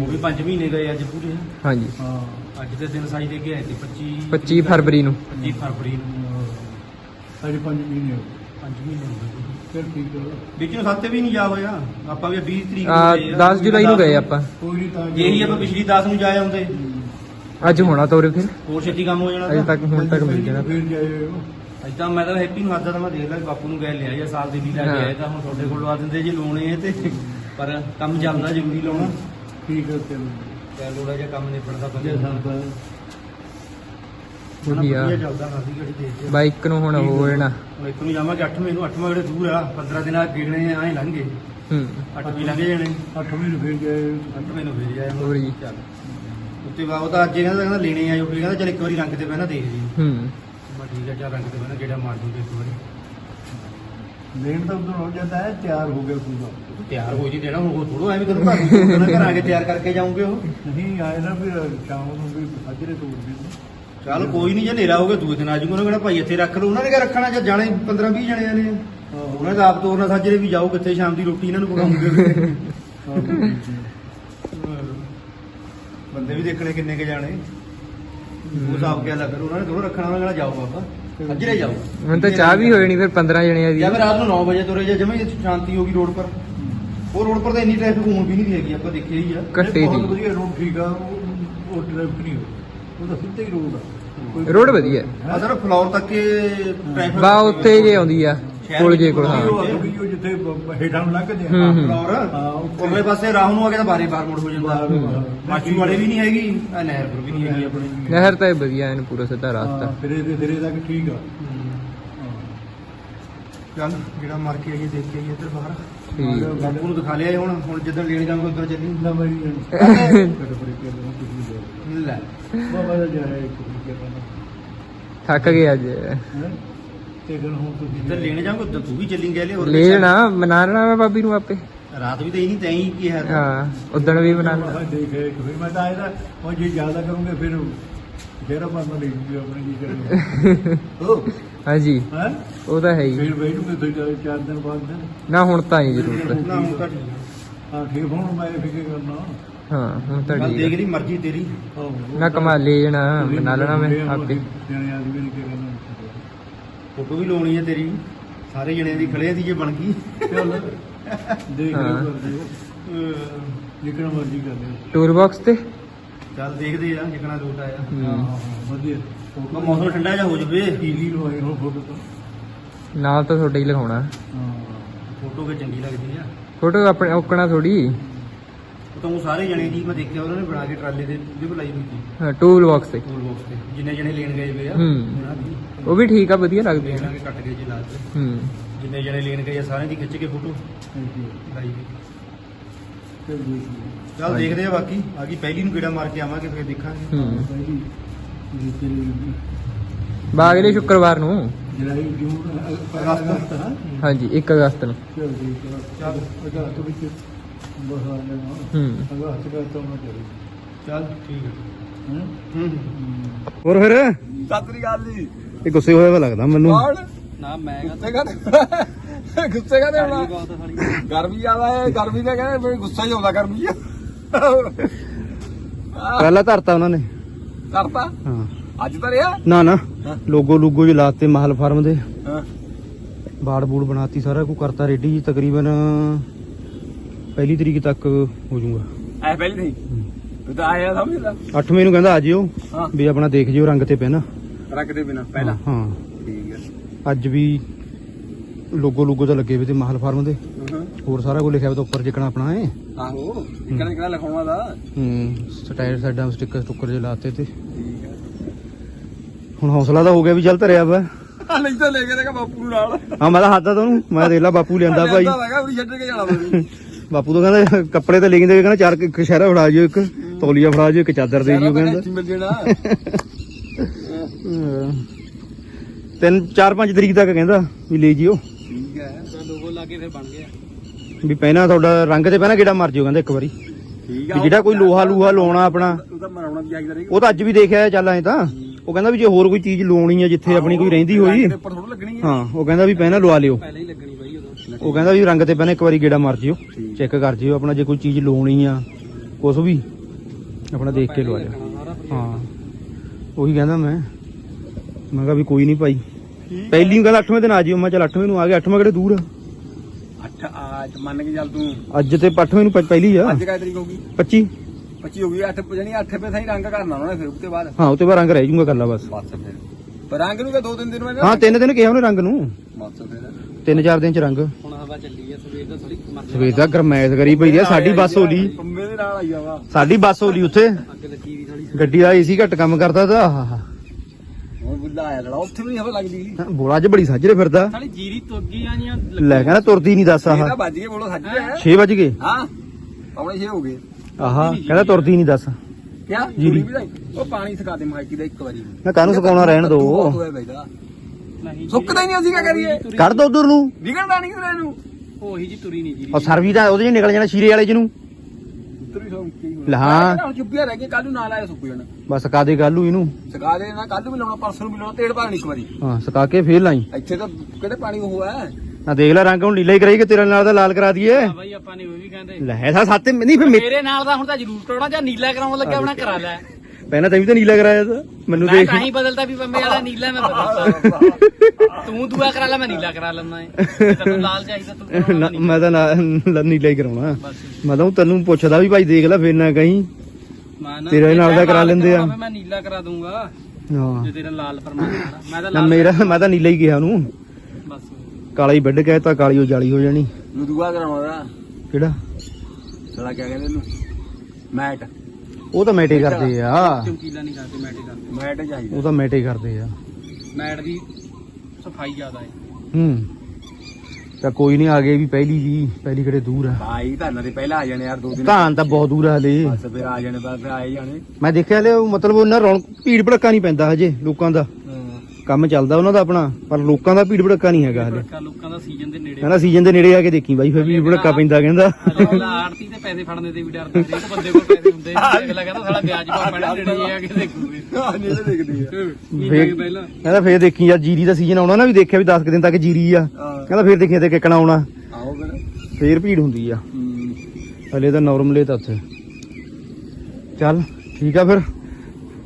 ਉਹ ਵੀ 5 ਮਹੀਨੇ ਗਏ ਅੱਜ ਪੂਰੇ। ਹਾਂਜੀ। ਹਾਂ ਅੱਜ ਦੇ ਦਿਨ ਸਾਈ ਦੇ ਕੇ ਆਏ ਤੇ 25 25 ਫਰਵਰੀ ਨੂੰ। 25 ਫਰਵਰੀ ਨੂੰ। ਅਜੇ ਪੰਜ ਮਹੀਨੇ ਹੋ ਗਏ। 5 ਮਹੀਨੇ ਹੋ ਗਏ। ਫਿਰ ਠੀਕ ਹੈ ਵਿੱਚ ਨੂੰ ਸੱਤੇ ਵੀ ਨਹੀਂ ਜਾ ਹੋਇਆ। ਆਪਾਂ ਵੀ 20 ਤਰੀਕ ਆ 10 ਜੁਲਾਈ ਨੂੰ ਗਏ ਆਪਾਂ। ਕੋਈ ਨਹੀਂ ਤਾਂ ਜੇ ਹੀ ਆਪਾਂ ਪਿਛਲੀ 10 ਨੂੰ ਜਾ ਆਉਂਦੇ। ਅੱਜ ਹੋਣਾ ਤੋਰੇ ਫਿਰ। ਹੋਰ ਛੇਤੀ ਕੰਮ ਹੋ ਜਾਣਾ ਅਜੇ ਤੱਕ ਹੁਣ ਤੱਕ ਮਿਲ ਜਾਣਾ। ਫਿਰ ਜਾਏ ਅੱਜ ਤਾਂ ਮੈਂ ਤਾਂ ਹੈਪੀ ਨੂੰ ਹੱਦਾਂ ਤਾਂ ਮੈਂ ਦੇਖ ਲਿਆ ਵੀ ਬਾਪੂ ਨੂੰ ਗਏ ਲਿਆ ਜਾਂ ਸਾਲ ਦੇ ਲਈ ਲੈ ਕੇ ਹਾਂ। ਆਏ ਤਾਂ ਹੁਣ ਤੁਹਾਡੇ ਕੋਲ ਲਵਾ ਦਿੰਦੇ ਜੇ ਲਾਉਣੇ ਇਹ ਤੇ। ਪਰ ਕੰਮ ਚੱਲਦਾ ਜ਼ਰੂਰੀ ਲਾਉਣਾ ਠੀਕ ਹੈ ਚਲੋ। ਜਿਹਾ ਕੰਮ ਨਿਬੜਦਾ ਜੇ ਸਰਦਾ ਚੱਲਦਾ ਗੱਡੀ ਕੇ ਬਾਈਕ ਨੂੰ ਹੁਣ ਹੋ ਜਾਣਾ। ਹੁਣ ਇੱਕ ਨੂੰ ਜਾਵਾਂਗੇ 8ਵੇਂ ਨੂੰ 8ਵਾਂ ਜਿਹੜੇ ਦੂਰ ਆ 15 ਦਿਨਾਂ ਗੇੜਨੇ ਆਏ ਲੰਘੇ। ਹੂੰ। 8 ਵੀ ਲੰਘੇ ਜਾਣੇ। ਅੱਠਵੀਂ ਨੂੰ ਫਿਰ ਜਾਏ 8ਵੇਂ ਨੂੰ ਫੇਰ ਜਾਏ ਹੋਰ ਜੀ। ਚੱਲ। ਉੱਤੇ ਤਾਂ ਅੱਜ ਕਹਿੰਦਾ ਕਹਿੰਦਾ ਲੈਣੇ ਆਇਓ ਫਿਰ ਕਹਿੰਦਾ ਚੱਲ ਇੱਕ ਵਾਰੀ ਰੰਗ ਤੇ ਪਹਿਲਾਂ ਦੇਖ ਜੀ ਹੂੰ। ਮੈਂ ਠੀਕ ਚੱਲ ਰੰਗ ਤੇ ਪਹਿਲਾਂ ਜਿਹੜਾ ਮਾਰ ਦੂੰਗੇ ਇੱਕ ਵਾਰੀ। ਲੈਣ ਤਾਂ ਉਦੋਂ ਹੋ ਜਾਂਦਾ ਹੈ ਤਿਆਰ ਹੋ ਗਿਆ ਪੂਰਾ। ਤਿਆਰ ਹੋ ਜੀ ਦੇਣਾ ਹੁਣ ਥੋੜੋ ਐਵੇਂ ਤੈਨੂੰ ਘਰ ਨੂੰ ਘਰ ਆ ਕੇ ਤਿਆਰ ਕਰਕੇ ਜਾਉਂਗੇ ਉਹ। ਨਹੀਂ ਆਏ ਨਾ ਫਿਰ ਸ਼ਾਮ ਨੂੰ ਵੀ ਹਾਜ਼ਰੇ ਤੋੜ ਦੇ ਚੱਲ ਕੋਈ ਨਹੀਂ ਜੇ ਹਨੇਰਾ ਹੋ ਗਿਆ ਦੂਏ ਦਿਨ ਆ ਜੂਗਾ ਉਹਨਾਂ ਕਹਿੰਦਾ ਭਾਈ ਇੱਥੇ ਰੱਖ ਲਓ ਉਹਨਾਂ ਨੇ ਕਿਹਾ ਰੱਖਣਾ? ਜਾਂ ਜਾਣੇ 15 20 ਜਣਿਆਂ ਨੇ? ਉਹਨਾਂ ਦਾ ਆਪ ਤੋਰਨਾ ਸਾਜਰੇ ਵੀ ਜਾਓ ਕਿੱਥੇ ਸ਼ਾਮ ਦੀ ਰੋਟੀ ਇਹਨਾਂ ਨੂੰ ਪਕਾਉਂਗੇ। ਬੰਦੇ ਵੀ ਦੇਖਣੇ ਕਿੰਨੇ ਕੇ ਜਾਣੇ। ਉਹ ਹਿਸਾਬ ਕਿਆ ਲੱਗ ਰਿਹਾ ਉਹਨਾਂ ਨੇ ਥੋੜਾ ਰੱਖਣਾ ਉਹਨਾਂ ਕਹਿੰਦਾ ਜਾਓ ਬਾਬਾ? ਸਾਜਰੇ ਜਾਓ ਹੁਣ ਤਾਂ ਚਾਹ ਵੀ ਹੋ ਜਾਣੀ ਫਿਰ 15 ਜਣਿਆਂ ਦੀ। ਜਾਂ ਫਿਰ ਰਾਤ ਨੂੰ 9 ਵਜੇ ਤੁਰੇ ਜਾਂ ਜਮੇ ਸ਼ਾਂਤੀ ਹੋ ਗਈ ਰੋਡ ਪਰ। ਉਹ ਰੋਡ ਪਰ ਤਾਂ ਇੰਨੀ ਟ੍ਰੈਫਿਕ ਹੁਣ ਵੀ ਨਹੀਂ ਹੈਗੀ ਆਪਾਂ ਦੇਖਿਆ ਹੀ ਆ। ਘੱਟੇ ਬਹੁਤ ਦੀ। ਵਧੀਆ ਰੋਡ ਠੀਕ ਆ ਉਹ ਉਹ ਟ੍ਰੈਫਿਕ ਨਹੀਂ ਹੋਇਆ ਉਹ ਤਾਂ ਸਿੱਧਾ ਹੀ ਰੋਡ ਆ। ਕੋਈ- ਰੋਡ ਵਧੀਆ ਆ ਸਰ ਫਲੋਰ ਤੱਕ ਇਹ ਟ੍ਰੈਫਿਕ ਬਾ ਉੱਤੇ ਜੇ ਆਉਂਦੀ ਆ ਪੁਲ ਜੇ ਕੋਲ ਹਾਂ। ਉਹ ਆ। ਗਈ ਉਹ ਜਿੱਥੇ ਬ- ਹੇਠਾਂ ਨੂੰ ਲੰਘਦੇ ਹੂੰ, ਆ ਹੂੰ। ਫਲੋਰ ਹਾਂ, ਉੱਥੇ- ਉਰਲੇ ਪਾਸੇ ਰਾਹ ਨੂੰ ਆ ਕੇ ਤਾਂ ਬਾਰੇ ਬਾਰ ਮੁੜ ਹੋ ਜਾਂਦਾ। ਬਾਹਰ- ਮਾਚੂ ਵਾਲੇ ਵੀ ਨਹੀਂ ਹੈਗੀ ਆ ਨਹਿਰ ਪਰ ਵੀ ਨਹੀਂ ਹੈਗੀ ਆਪਣੀ। ਨਹਿਰ ਤਾਂ ਵਧੀਆ ਐਨ ਪੂਰਾ ਸਿੱਧਾ ਰਾਸਤਾ। ਫਿਰੇ ਦੇ ਫਿਰੇ ਤੱਕ ਠੀਕ ਆ। ਚੱਲ ਜਿਹੜਾ ਮਰ ਕੇ ਆਈਏ ਦੇਖ ਕੇ ਆਈਏ ਇੱਧਰ ਬਾਹਰ। ਬਾਪੂ ਨੂੰ ਦਿਖਾ ਲਿਆ ਹੁਣ ਹੁਣ ਜਦੋਂ ਲੈਣ ਜਾਵਾਂਗੇ ਉਧਰ ਚੱਲੀ ਲੈ। ਬਾਬਾ ਦਾ ਜਾਇਆ ਇੱਕ ਤਰੀਕੇ ਨਾਲ ਥੱਕ ਗਿਆ ਅੱਜ। ਹੈ? ਤੇ ਫਿਰ ਹੁਣ ਤੁਸੀਂ ਜਿੱਧਰ ਲੈਣ ਜਾਵਾਂਗੇ ਉਧਰ ਤੂੰ ਵੀ ਚੱਲੀ ਗਿਆ ਲਿਆ ਲੈ ਜਾਣਾ ਮਨਾ ਲੈਣਾ ਮੈਂ ਬਾਬੀ ਨੂੰ ਆਪੇ। ਰਾਤ ਵੀ ਤਾਂ ਹੀ ਨਹੀਂ ਤੈਂ ਹੀ ਕਿਹਾ ਤਾ। ਹਾਂ ਉਦਣ ਵੀ ਮਨਾ ਮੈਂ ਲੈਣਾ ਦੇਖ ਇੱਕ ਫਿਰ ਮੈਂ ਤਾਂ ਇਹਦਾ ਉਹ ਜੇ ਜ਼ਿਆਦਾ ਕਰੂੰਗੇ ਫਿਰ ਜਿਹੜਾ ਮਾਮਾ ਲੈ ਜੂਗੀ ਆਪਣੇ ਕੀ ਕਰੇ ਉਹ ਹਾਂਜੀ। ਹੈ? ਉਹ ਤਾਂ ਹੈ ਹੀ। ਫਿਰ ਬੈਠੂਗੇ ਦੋ ਚਾਰ- ਚਾਰ ਦਿਨ ਬਾਅਦ ਦਿਨ ਨਾ ਹੁਣ ਤਾਂ ਨਹੀਂ ਜ਼ਰੂਰਤ। ਨਾ ਹੁਣ ਤਾਂ ਠੀਕ ਆ। ਹਾਂ ਠੀਕ ਹੁਣ ਮੈਂ ਫਿਕਰ ਕਰਨਾ। ਹਾਂ ਹੁਣ ਤਾਂ ਠੀਕ ਦੇਖ ਆ। ਲਈ ਮਰਜ਼ੀ ਤੇਰੀ। ਆਹੋ। ਨਾ ਕਮਾ ਲੈ ਜਾਣਾ ਮਨਾ ਲੈਣਾ ਮੈਂ ਸਿਆਣੇ ਆਪੇ। ਆਦਮੀ ਨੇ ਕੀ ਕਰਨਾ ਫੋਟੋ ਵੀ ਲਾਉਣੀ ਹੈ ਤੇਰੀ। ਸਾਰੇ ਜਣਿਆਂ ਦੀ ਖੜੇ ਦੀ ਜੇ ਬਣ ਗਈ। ਚੱਲ ਦੇਖ ਹਾਂ। ਲਿਓ ਕਰ ਲਿਓ। ਜਿੱਕਣਾ ਮਰਜ਼ੀ ਕਰ ਲਿਓ। ਟੂਰ ਬਾਕਸ ਤੇ? ਚੱਲ ਦੇਖਦੇ ਆ ਜਿਕਣਾ ਲੋਟ ਆਇਆ। ਹੂੰ। ਹਾਂ ਹਾਂ ਵਧੀਆ। ਮੈਂ ਮੌਸਮ ਠੰਡਾ ਜਿਹਾ ਹੋ ਜਾਵੇ। ਕੀਲੀ ਲਵਾਈ ਹੋ ਫੋਟੋ ਤੋਂ। ਨਾਲ ਤਾਂ ਤੁਹਾਡੇ ਹੀ ਲਗਾਉਣਾ। ਹਾਂ। ਫੋਟੋ ਕੇ ਚੰਗੀ ਲੱਗਦੀ ਆ। ਫੋਟੋ ਆਪਣੇ ਔਕਣਾ ਥੋੜੀ ਤਾਂ ਉਹ ਸਾਰੇ ਜਣੇ ਜੀ ਮੈਂ ਦੇਖਿਆ ਉਹਨਾਂ ਨੇ ਬਣਾ ਕੇ ਟਰਾਲੇ ਦੇ ਵੀ ਬੁਲਾਈ ਹੋਈ ਸੀ। ਟੂਲ ਬਾਕਸ ਤੇ। ਟੂਲ ਬਾਕਸ ਤੇ। ਜਿੰਨੇ ਜਣੇ ਲੈਣ ਗਏ ਵੇ ਆ ਹੂੰ। ਉਹਨਾਂ ਦੀ। ਉਹ ਵੀ ਠੀਕ ਆ ਵਧੀਆ ਲੱਗਦੇ ਲੈਣਾ ਆ ਕੇ ਕੱਟ ਕੇ ਜੀ ਹੂੰ। ਜਿੰਨੇ ਜਣੇ ਲੈਣ ਗਏ ਆ ਸਾਰਿਆਂ ਦੀ ਖਿੱਚ ਕੇ ਫੋਟੋ। ਥੈਂਕ ਯੂ ਲਾਈ ਵੀ ਚਲ ਦੇਖਦੇ ਆ ਬਾਕੀ। ਆ ਗਈ ਪਹਿਲੀ ਨੂੰ ਕਿਹੜਾ ਮਾਰ ਕੇ ਆਵਾਂਗੇ ਫਿਰ ਦੇਖਾਂਗੇ। ਹੂੰ। ਬਾਗਲੇ ਸ਼ੁੱਕਰਵਾਰ ਨੂੰ। ਜੁਲਾਈ ਜੂਨ ਅਗਸਤ। ਹਾਂ ਹਾਂਜੀ 1 ਅਗਸਤ ਨੂੰ। ਚਲ ਠੀਕ ਹੈ ਚੱਲ। ਅਗਸਤ ਵਿੱਚ ਬਸ ਆ ਗਿਆ ਹੂੰ। ਅਗਰ ਹੱਥ ਕਰਤਾ ਉਹਨਾਂ ਚਲੀ ਚੱਲ ਠੀਕ ਹੈ ਹੂੰ ਹੂੰ ਹੋਰ ਫਿਰ? ਸਤਰੀ ਗੱਲ ਨਹੀਂ ਇਹ ਗੁੱਸੇ ਹੋਇਆ ਵਾ ਲੱਗਦਾ ਮੈਨੂੰ। ਕੌਣ? ਨਾ ਮੈਂ ਗੁੱਸੇ ਕਾ ਗੁੱਸੇ ਕਾ ਦੇਣਾ ਗਰਮੀ ਆਦਾ ਹੈ ਗਰਮੀ ਦਾ ਕਹਿੰਦੇ ਮੈਨੂੰ ਗੁੱਸਾ ਹੀ ਆਉਂਦਾ ਗਰਮੀ ਆ ਪਹਿਲਾਂ ਧਰਤਾ ਉਹਨਾਂ ਨੇ। ਕਰਤਾ ਹਾਂ। ਅੱਜ ਤਾਂ ਰਿਹਾ ਨਾ। ਨਾ। ਲੋਗੋ ਲੂਗੋ ਜਿ ਲਾਤੇ ਮਹਲ ਫਾਰਮ ਦੇ। ਹਾਂ। ਬਾੜ ਬੂੜ ਬਣਾਤੀ ਸਾਰਾ ਕੁਝ ਕਰਤਾ ਰੈਡੀ ਤਕਰੀਬਨ ਪਹਿਲੀ ਤਰੀਕ ਤੱਕ ਹੋ ਜਾਊਗਾ। ਐ ਪਹਿਲੀ ਨਹੀਂ ਤੂੰ ਤਾਂ ਆਇਆ ਸਮਝ ਲੈ 8ਵੇਂ ਨੂੰ ਕਹਿੰਦਾ ਆ ਜਿਓ ਹਾਂ। ਵੀ ਆਪਣਾ ਦੇਖ ਜਿਓ ਰੰਗ ਤੇ ਪੈਨ। ਰੱਖ ਦੇ ਬਿਨਾ ਪਹਿਲਾਂ। ਹਾਂ ਠੀਕ ਹੈ ਅੱਜ ਵੀ ਲੋਗੋ ਲੂਗੋ ਤਾਂ ਲੱਗੇ ਵੇ ਤੇ ਮਹਲ ਫਾਰਮ ਦੇ। ਹਾਂ ਹੋਰ ਸਾਰਾ ਕੁਝ ਲਿਖਿਆ ਵਾ ਤਾਂ ਉੱਪਰ ਜਿੱਕਣਾ ਆਪਣਾ ਹੈ ਆਹੋ ਕਿਹੜਾ ਕਿਹੜਾ ਲਿਖਾਉਣਾ ਦਾ। ਹੂੰ ਸਟਾਈਲ ਸਾਡਾ ਸਟicker ਸਟੁੱਕਰ ਜੇ ਲਾਤੇ ਤੇ। ਠੀਕ ਹੈ ਹੁਣ ਹੌਸਲਾ ਤਾਂ ਹੋ ਗਿਆ ਵੀ ਚੱਲ ਧਰਿਆ ਵਾ। ਆ ਨਹੀਂ ਤਾਂ ਲੈ ਕੇ ਦੇਖਾ ਬਾਪੂ ਨੂੰ ਨਾਲ। ਹਾਂ ਮੈਂ ਤਾਂ ਹੱਥ ਤੁਹਾਨੂੰ ਮੈਂ ਦੇਖ ਲਾ ਬਾਪੂ ਲਿਆਂਦਾ ਭਾਈ ਲਿਆਂਦਾ ਹੈਗਾ ਉਰੀ ਛੱਡ ਕੇ ਜਾਣਾ ਤੁਸੀਂ ਬਾਪੂ ਤਾਂ ਕਹਿੰਦਾ ਕੱਪੜੇ ਤਾਂ ਲੈ ਜਾਂਦੇ ਕਹਿੰਦਾ ਚਾਰ ਕੁ ਸ਼ਹਿਰਾ ਫੜਾ ਜਿਓ ਇੱਕ ਤੌਲੀਆ ਫੜਾ ਜਿਓ ਇੱਕ ਚਾਦਰ ਦੇ ਜਿਓ ਕਹਿੰਦਾ। ਮਿਲ ਜਾਣਾ। ਹਾਂ। ਤਿੰਨ ਚਾਰ ਪੰਜ ਤਰੀਕ ਤੱਕ ਕਹਿੰਦਾ ਵੀ ਲੈ ਜਿਓ। ਠੀਕ ਹੈ ਲੋਗੋ ਲਾ ਕੇ ਫਿਰ ਬਣ ਗਿਆ। ਵੀ ਪਹਿਲਾਂ ਤੁਹਾਡਾ ਰੰਗ ਤੇ ਪਹਿਲਾਂ ਕਿਹੜਾ ਮਰ ਜਿਓ ਕਹਿੰਦਾ ਇੱਕ ਵਾਰੀ। ਠੀਕ ਵੀ ਜਿਹੜਾ ਕੋਈ ਲੋਹਾ ਲੂਹਾ ਲਾਉਣਾ ਆਪਣਾ। ਉਹ ਤਾਂ ਮਰਾਉਣਾ ਵੀ ਚਾਹੀਦਾ ਰਹੇਗਾ ਉਹ ਤਾਂ ਅੱਜ ਵੀ ਦੇਖਿਆ ਚੱਲ ਐ ਤਾਂ। ਉਹ ਕਹਿੰਦਾ ਵੀ ਜੇ ਹੋਰ ਕੋਈ ਚੀਜ਼ ਲਵਾਉਣੀ ਆ ਜਿੱਥੇ ਆਪਣੀ ਕੋਈ ਰਹਿੰਦੀ ਹੋਈ। ਇਹਦੇ ਉੱਪਰ ਥੋੜਾ ਲੱਗਣੀ ਹੈ ਹਾਂ ਉਹ ਕਹਿੰਦਾ ਵੀ ਪਹਿਲਾਂ ਲਵਾ ਲਿਓ। ਪਹਿਲਾਂ ਹੀ ਲੱਗਣੀ ਬਾਈ ਉਦੋਂ ਉਹ ਕਹਿੰਦਾ ਵੀ ਰੰਗ ਤੇ ਪਹਿਲਾਂ ਇੱਕ ਵਾਰੀ ਗੇੜਾ ਮਾਰ ਜਿਓ ਠੀਕ। ਚੈੱਕ ਕਰ ਜਿਓ ਆਪਣਾ ਜੇ ਕੋਈ ਚੀਜ਼ ਲਵਾਉਣੀ ਆ ਕੁਛ ਵੀ ਆਪਣਾ ਦੇਖ ਕੇ ਲਵਾ ਲਿਓ ਹਾਂ ਉਹੀ ਕਹਿੰਦਾ ਮੈਂ। ਮੈਂ ਕਿਹਾ ਵੀ ਕੋਈ ਨਹੀਂ ਭਾਈ। ਪਹਿਲੀ ਨੂੰ ਕਹਿੰਦਾ 8ਵੇਂ ਦਿਨ ਆ ਜਿਓ ਮੈਂ ਚੱਲ 8ਵੇਂ ਨੂੰ ਆ ਗਿਆ 8ਵਾਂ ਕਿਹੜੇ ਦੂਰ ਆ? ਅੱਠ ਆ ਮੰਨ ਕੇ ਚੱਲ ਤੂੰ। ਅੱਜ ਤੇ 8ਵੇਂ ਨੂੰ ਪ- ਪਹਿਲੀ ਆ। ਅੱਜ ਕਿਹ ਤਰੀਕ ਹੋਗੀ 25 25 ਹੋ ਗਈ 8 ਜਣੀ 8 ਰੁਪਏ ਸਹੀ ਰੰਗ ਕਰਨਾ ਉਹਨਾਂ ਫਿਰ ਉੱਤੇ ਬਾਅਦ। ਹਾਂ ਉਤੇ ਬਾਅਦ ਰੰਗ ਰਹਿ ਜੂਗਾ ਕੱਲਾ ਬਸ। ਬਸ ਫਿਰ। ਪਰ ਰੰਗ ਨੂੰ ਕਿ ਦੋ ਤਿੰਨ ਦਿਨ ਮੈਂ ਹਾਂ ਤਿੰਨ ਦਿਨ ਕਿਹਾ ਉਹਨੇ ਰੰਗ ਨੂੰ। ਬਸ ਫਿਰ। ਤਿੰਨ ਚਾਰ ਦਿਨ ਚ ਰੰਗ। ਹਵਾ ਚੱਲੀ ਆ ਸਵੇਰ ਦਾ ਥੋੜੀ ਮਰ ਸਵੇਰ ਦਾ ਗਰਮੈਸ਼ ਕਰੀ ਪਈ ਆ ਸਾਡੀ ਬੱਸ ਹੋਲੀ ਪੰਮੇ ਦੇ ਨਾਲ ਆਈ ਵਾ। ਸਾਡੀ ਬੱਸ ਹੋਲੀ ਉੱਥੇ। ਅੱਗ ਲੱਗੀ ਵੀ ਥੋੜੀ ਗੱਡੀ ਦਾ ਏਸੀ ਘੱਟ ਕੰਮ ਕਰਦਾ ਤਾਂ। ਆਹਾ ਹੁਣ ਬੁੱਲਾ ਆਇਆ ਲੜਾ ਉੱਥੇ ਵੀ ਨਹੀਂ ਹਵਾ ਲੱਗਦੀ। ਬੋਲਾ ਅੱਜ ਬੜੀ ਸਾਜਰੇ ਫਿਰਦਾ। ਸਾਲੀ ਜੀਰੀ ਤੁੱਗੀ ਆਈਆਂ ਲੈ ਕਹਿੰਦਾ ਤੁਰਦੀ ਨਹੀਂ ਦੱਸ ਆਹ। ਇਹਦਾ ਵੱਜ ਗਏ ਬੋਲੋ ਸੱਜ ਹੈ 6 ਵਜ ਗਏ। ਹਾਂ ਆਪਣੇ 6 ਹੋ ਗਏ। ਆਹਾ ਕਹਿੰਦਾ ਤੁਰਦੀ ਨਹੀਂ ਦੱਸ। ਕਿਆ? ਜੀਰੀ। ਜੀਰੀ ਵੀ ਤਾਂ- ਉਹ ਪਾਣੀ ਸਕਾ ਦੇ ਮਾਈਕੀ ਦਾ ਇੱਕ ਵਾਰੀ। ਮੈਂ ਕਾਹਨੂੰ ਸੁਕਾਉਣਾ ਰਹਿਣ ਦੋ। ਨਹੀਂ ਸੁੱਕਦਾ ਹੀ ਨਹੀਂ ਅਸੀਂ ਕਿਆ ਕਰੀਏ? ਕੱਢ ਦੋ ਉਧਰ ਨੂੰ। ਨਿਕਲਦਾ ਨਹੀਂ ਕਿਧਰੇ ਨੂੰ। ਉਹੀ ਜੀ ਤੁਰੀ ਨਹੀਂ ਜੀਰੀ ਉਹ ਸਰਵੀ ਦਾ ਉਹਦੇ ਚ ਨਿਕਲ ਜਾਣਾ ਸ਼ੀਰੇ ਵਾਲੇ ਚ ਨੂੰ। ਉੱਤਰ ਵੀ ਸੌਂਕੀ ਲੈ ਹਾਂ। ਹੁਣ ਚੁੱਪੀਆਂ ਰਹਿ ਗਈਆਂ ਕੱਲ ਨੂੰ ਨਾਲ ਆਇਆ ਸੁੱਕ ਜਾਣਾ। ਬਸ ਸਕਾ ਦੇ ਗੱਲੂ ਇਹਨੂੰ। ਸਕਾ ਦੇ ਨਾ ਕੱਲ ਨੂੰ ਵੀ ਲਾਉਣਾ ਪਰਸੋਂ ਨੂੰ ਵੀ ਲਾਉਣਾ ਤੇੜ ਪਾਣੀ ਇੱਕ ਵਾਰੀ। ਹਾਂ ਸਕਾ ਕੇ ਫੇਰ ਲਾਈ। ਇੱਥੇ ਤਾਂ ਕਿਹੜੇ ਪਾਣੀ ਉਹ ਹੈ? ਆ ਦੇਖ ਲੈ ਰੰਗ ਹੁਣ ਨੀਲਾ ਹੀ ਕਰਾਈ ਕਿ ਤੇਰੇ ਨਾਲ ਦਾ ਲਾਲ ਕਰਾ ਦਈਏ। ਹਾਂ ਬਾਈ ਆਪਾਂ ਨੇ ਉਹ ਵੀ ਕਹਿੰਦੇ। ਲੈ ਸਾ ਸੱਤ ਨਹੀਂ ਫੇ ਮੇਰੇ ਨਾਲ ਦਾ ਹੁਣ ਤਾਂ ਜ਼ਰੂਰ ਟੋਣਾ ਜਾਂ ਨੀਲਾ ਕਰਾਉਣ ਲੱਗਿਆ ਆਪਣਾ ਕਰਾ ਲੈ। ਪਹਿਲਾਂ ਤਾਂ ਵੀ ਤਾਂ ਨੀਲਾ ਕਰਾਇਆ ਤਾਂ ਮੈਨੂੰ ਮੈਂ ਦੇਖ ਤਾਂ ਹੀ ਬਦਲਦਾ ਵੀ ਬੰਬੇ ਵਾਲਾ ਨੀਲਾ ਮੈਂ ਬਦਲਦਾ ਤੂੰ ਦੂਆ ਕਰਾ ਲੈ ਮੈਂ ਨੀਲਾ ਕਰਾ ਏ ਜੇ ਤੈਨੂੰ ਲਾਲ ਚਾਹੀਦਾ ਤੂੰ ਨਾ, ਨੀਲਾ। ਮੈਂ ਤਾਂ ਨਾ- ਨ- ਨੀਲਾ ਹੀ ਕਰਾਉਣਾ। ਬਸ। ਮੈਂ ਤਾਂ ਊਂ ਤੈਨੂੰ ਪੁੱਛਦਾ ਵੀ ਭਾਈ ਦੇਖ ਲੈ ਫੇਰ ਨਾ ਕਹੀਂ। ਮੈਂ ਨਾ ਤੇਰੇ ਨਾਲ ਦਾ ਕਰਾ ਲੈਂਦੇ ਆ। ਮੈਂ ਨੀਲਾ ਕਰਾ ਦੂੰਗਾ। ਹਾਂ। ਜੇ ਤੇਰਾ ਲਾਲ ਫਰਮਾਨ ਮੈਂ ਤਾਂ ਨਾ ਲਾਲ ਮੇਰਾ ਮੈਂ ਤਾਂ ਨੀਲਾ ਹੀ ਕਿਹਾ ਉਹਨੂੰ। ਬਸ। ਕਾਲਾ ਹੀ ਵੱਢ ਕੇ ਤਾਂ ਕਾਲੀ ਉਹ ਜਾਲੀ ਹੋ ਜਾਣੀ। ਨੂੰ ਦੁਆ ਕਰਾਉਣਾ ਦਾ ਕਿਹੜਾ? ਕਿਆ ਕਹਿੰਦੇ ਇਹਨੂੰ ਮੈਟ। ਉਹ ਤਾਂ ਮੈਟੇ ਕਰਦੇ ਆ। ਚਮਕੀਲਾ ਨਹੀਂ ਕਰਦੇ ਮੈਟ ਹੀ ਕਰਦੇ। ਮੈਟ ਚਾਹੀਦਾ ਉਹ ਤਾਂ ਮੈਟੇ ਕਰਦੇ ਆ। ਮੈਟ ਦੀ ਸਫ਼ਾਈ ਜ਼ਿਆਦਾ ਹੈ। ਹੂੰ। ਤਾਂ ਕੋਈ ਨਹੀਂ ਆ ਗਏ ਵੀ ਪਹਿਲੀ ਜੀ ਪਹਿਲੀ ਕਿਹੜੇ ਦੂਰ ਆ। ਭਾਈ ਧਾਨਾਂ ਦੇ ਪਹਿਲਾਂ ਆ ਜਾਣੇ ਯਾਰ ਦੋ ਦਿਨ। ਧਾਨ ਤਾਂ ਬਹੁਤ ਦੂਰ ਆ ਹਲੇ। ਬਸ ਫਿਰ ਆ ਜਾਣੇ ਬਸ ਫਿਰ ਆਏ ਜਾਣੇ। ਮੈਂ ਦੇਖਿਆ ਹਲੇ ਉਹ ਮਤਲਬ ਉਹਨਾਂ ਰੌਣਕ ਭੀੜ ਭੜੱਕਾ ਨਹੀਂ ਪੈਂਦਾ ਹਜੇ ਲੋਕਾਂ ਦਾ। ਕੰਮ ਚੱਲਦਾ ਉਹਨਾਂ ਦਾ ਆਪਣਾ ਪਰ ਲੋਕਾਂ ਦਾ ਭੀੜ ਭੜੱਕਾ ਨਹੀਂ ਹੈਗਾ ਹਲੇ। ਲੋਕਾਂ ਲੋਕਾਂ ਦਾ ਸੀਜ਼ਨ ਦੇ ਨੇੜੇ। ਕਹਿੰਦਾ ਸੀਜ਼ਨ ਦੇ ਨੇੜੇ ਆ ਕੇ ਦੇਖੀ ਬਾਈ ਫਿਰ ਭੀੜ ਭੜੱਕਾ ਪੈਂਦਾ ਕਹਿੰਦਾ। ਅਗਲਾ ਆੜਤੀ ਤੇ ਪੈਸੇ ਫੜਨੇ ਤੇ ਵੀ ਡਰਦਾ ਹਰੇਕ ਬੰਦੇ ਕੋਲ ਪੈਸੇ ਹੁੰਦੇ ਨੇ ਅਗਲਾ ਕਹਿੰਦਾ ਸਾਲਾ ਵਿਆਜ ਪਾ ਪੈਣਾ ਨੇੜੇ ਆ ਕੇ ਦੇਖੂਗੇ। ਹਾਂ ਨਹੀਂ ਤਾਂ ਦੇਖਦੀ ਆ। ਮਹੀਨੇ ਕੁ ਪਹਿਲਾਂ। ਕਹਿੰਦਾ ਫੇਰ ਦੇਖੀ ਯਾਰ ਜੀਰੀ ਦਾ ਸੀਜ਼ਨ ਆਉਣਾ ਨਾ ਵੀ ਦੇਖਿਆ ਵੀ 10 ਦਿਨ ਤੱਕ ਜੀਰੀ ਆ। ਹਾਂ। ਕਹਿੰਦਾ ਫੇਰ ਦੇਖੀ ਤੇ ਕਿੱਕਣਾ ਆਉਣਾ। ਆਓ ਫਿਰ। ਫੇਰ ਭੀੜ ਹੁੰਦੀ ਆ। ਹੂੰ। ਹਲੇ ਤਾਂ ਨਾਰਮਲੇ ਤਾਂ ਉੱਥੇ। ਚੱਲ ਠੀਕ ਆ ਫਿਰ।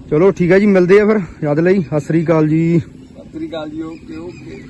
ਚਲੋ ਠੀਕ ਆ ਜੀ, ਮਿਲਦੇ ਆ ਫਿਰ। ਯਾਦ ਲਈ। ਸਤਿ ਸ੍ਰੀ ਅਕਾਲ ਜੀ। ਸਤਿ ਸ੍ਰੀ ਅਕਾਲ ਜੀ, ਓਕੇ ਓਕੇ।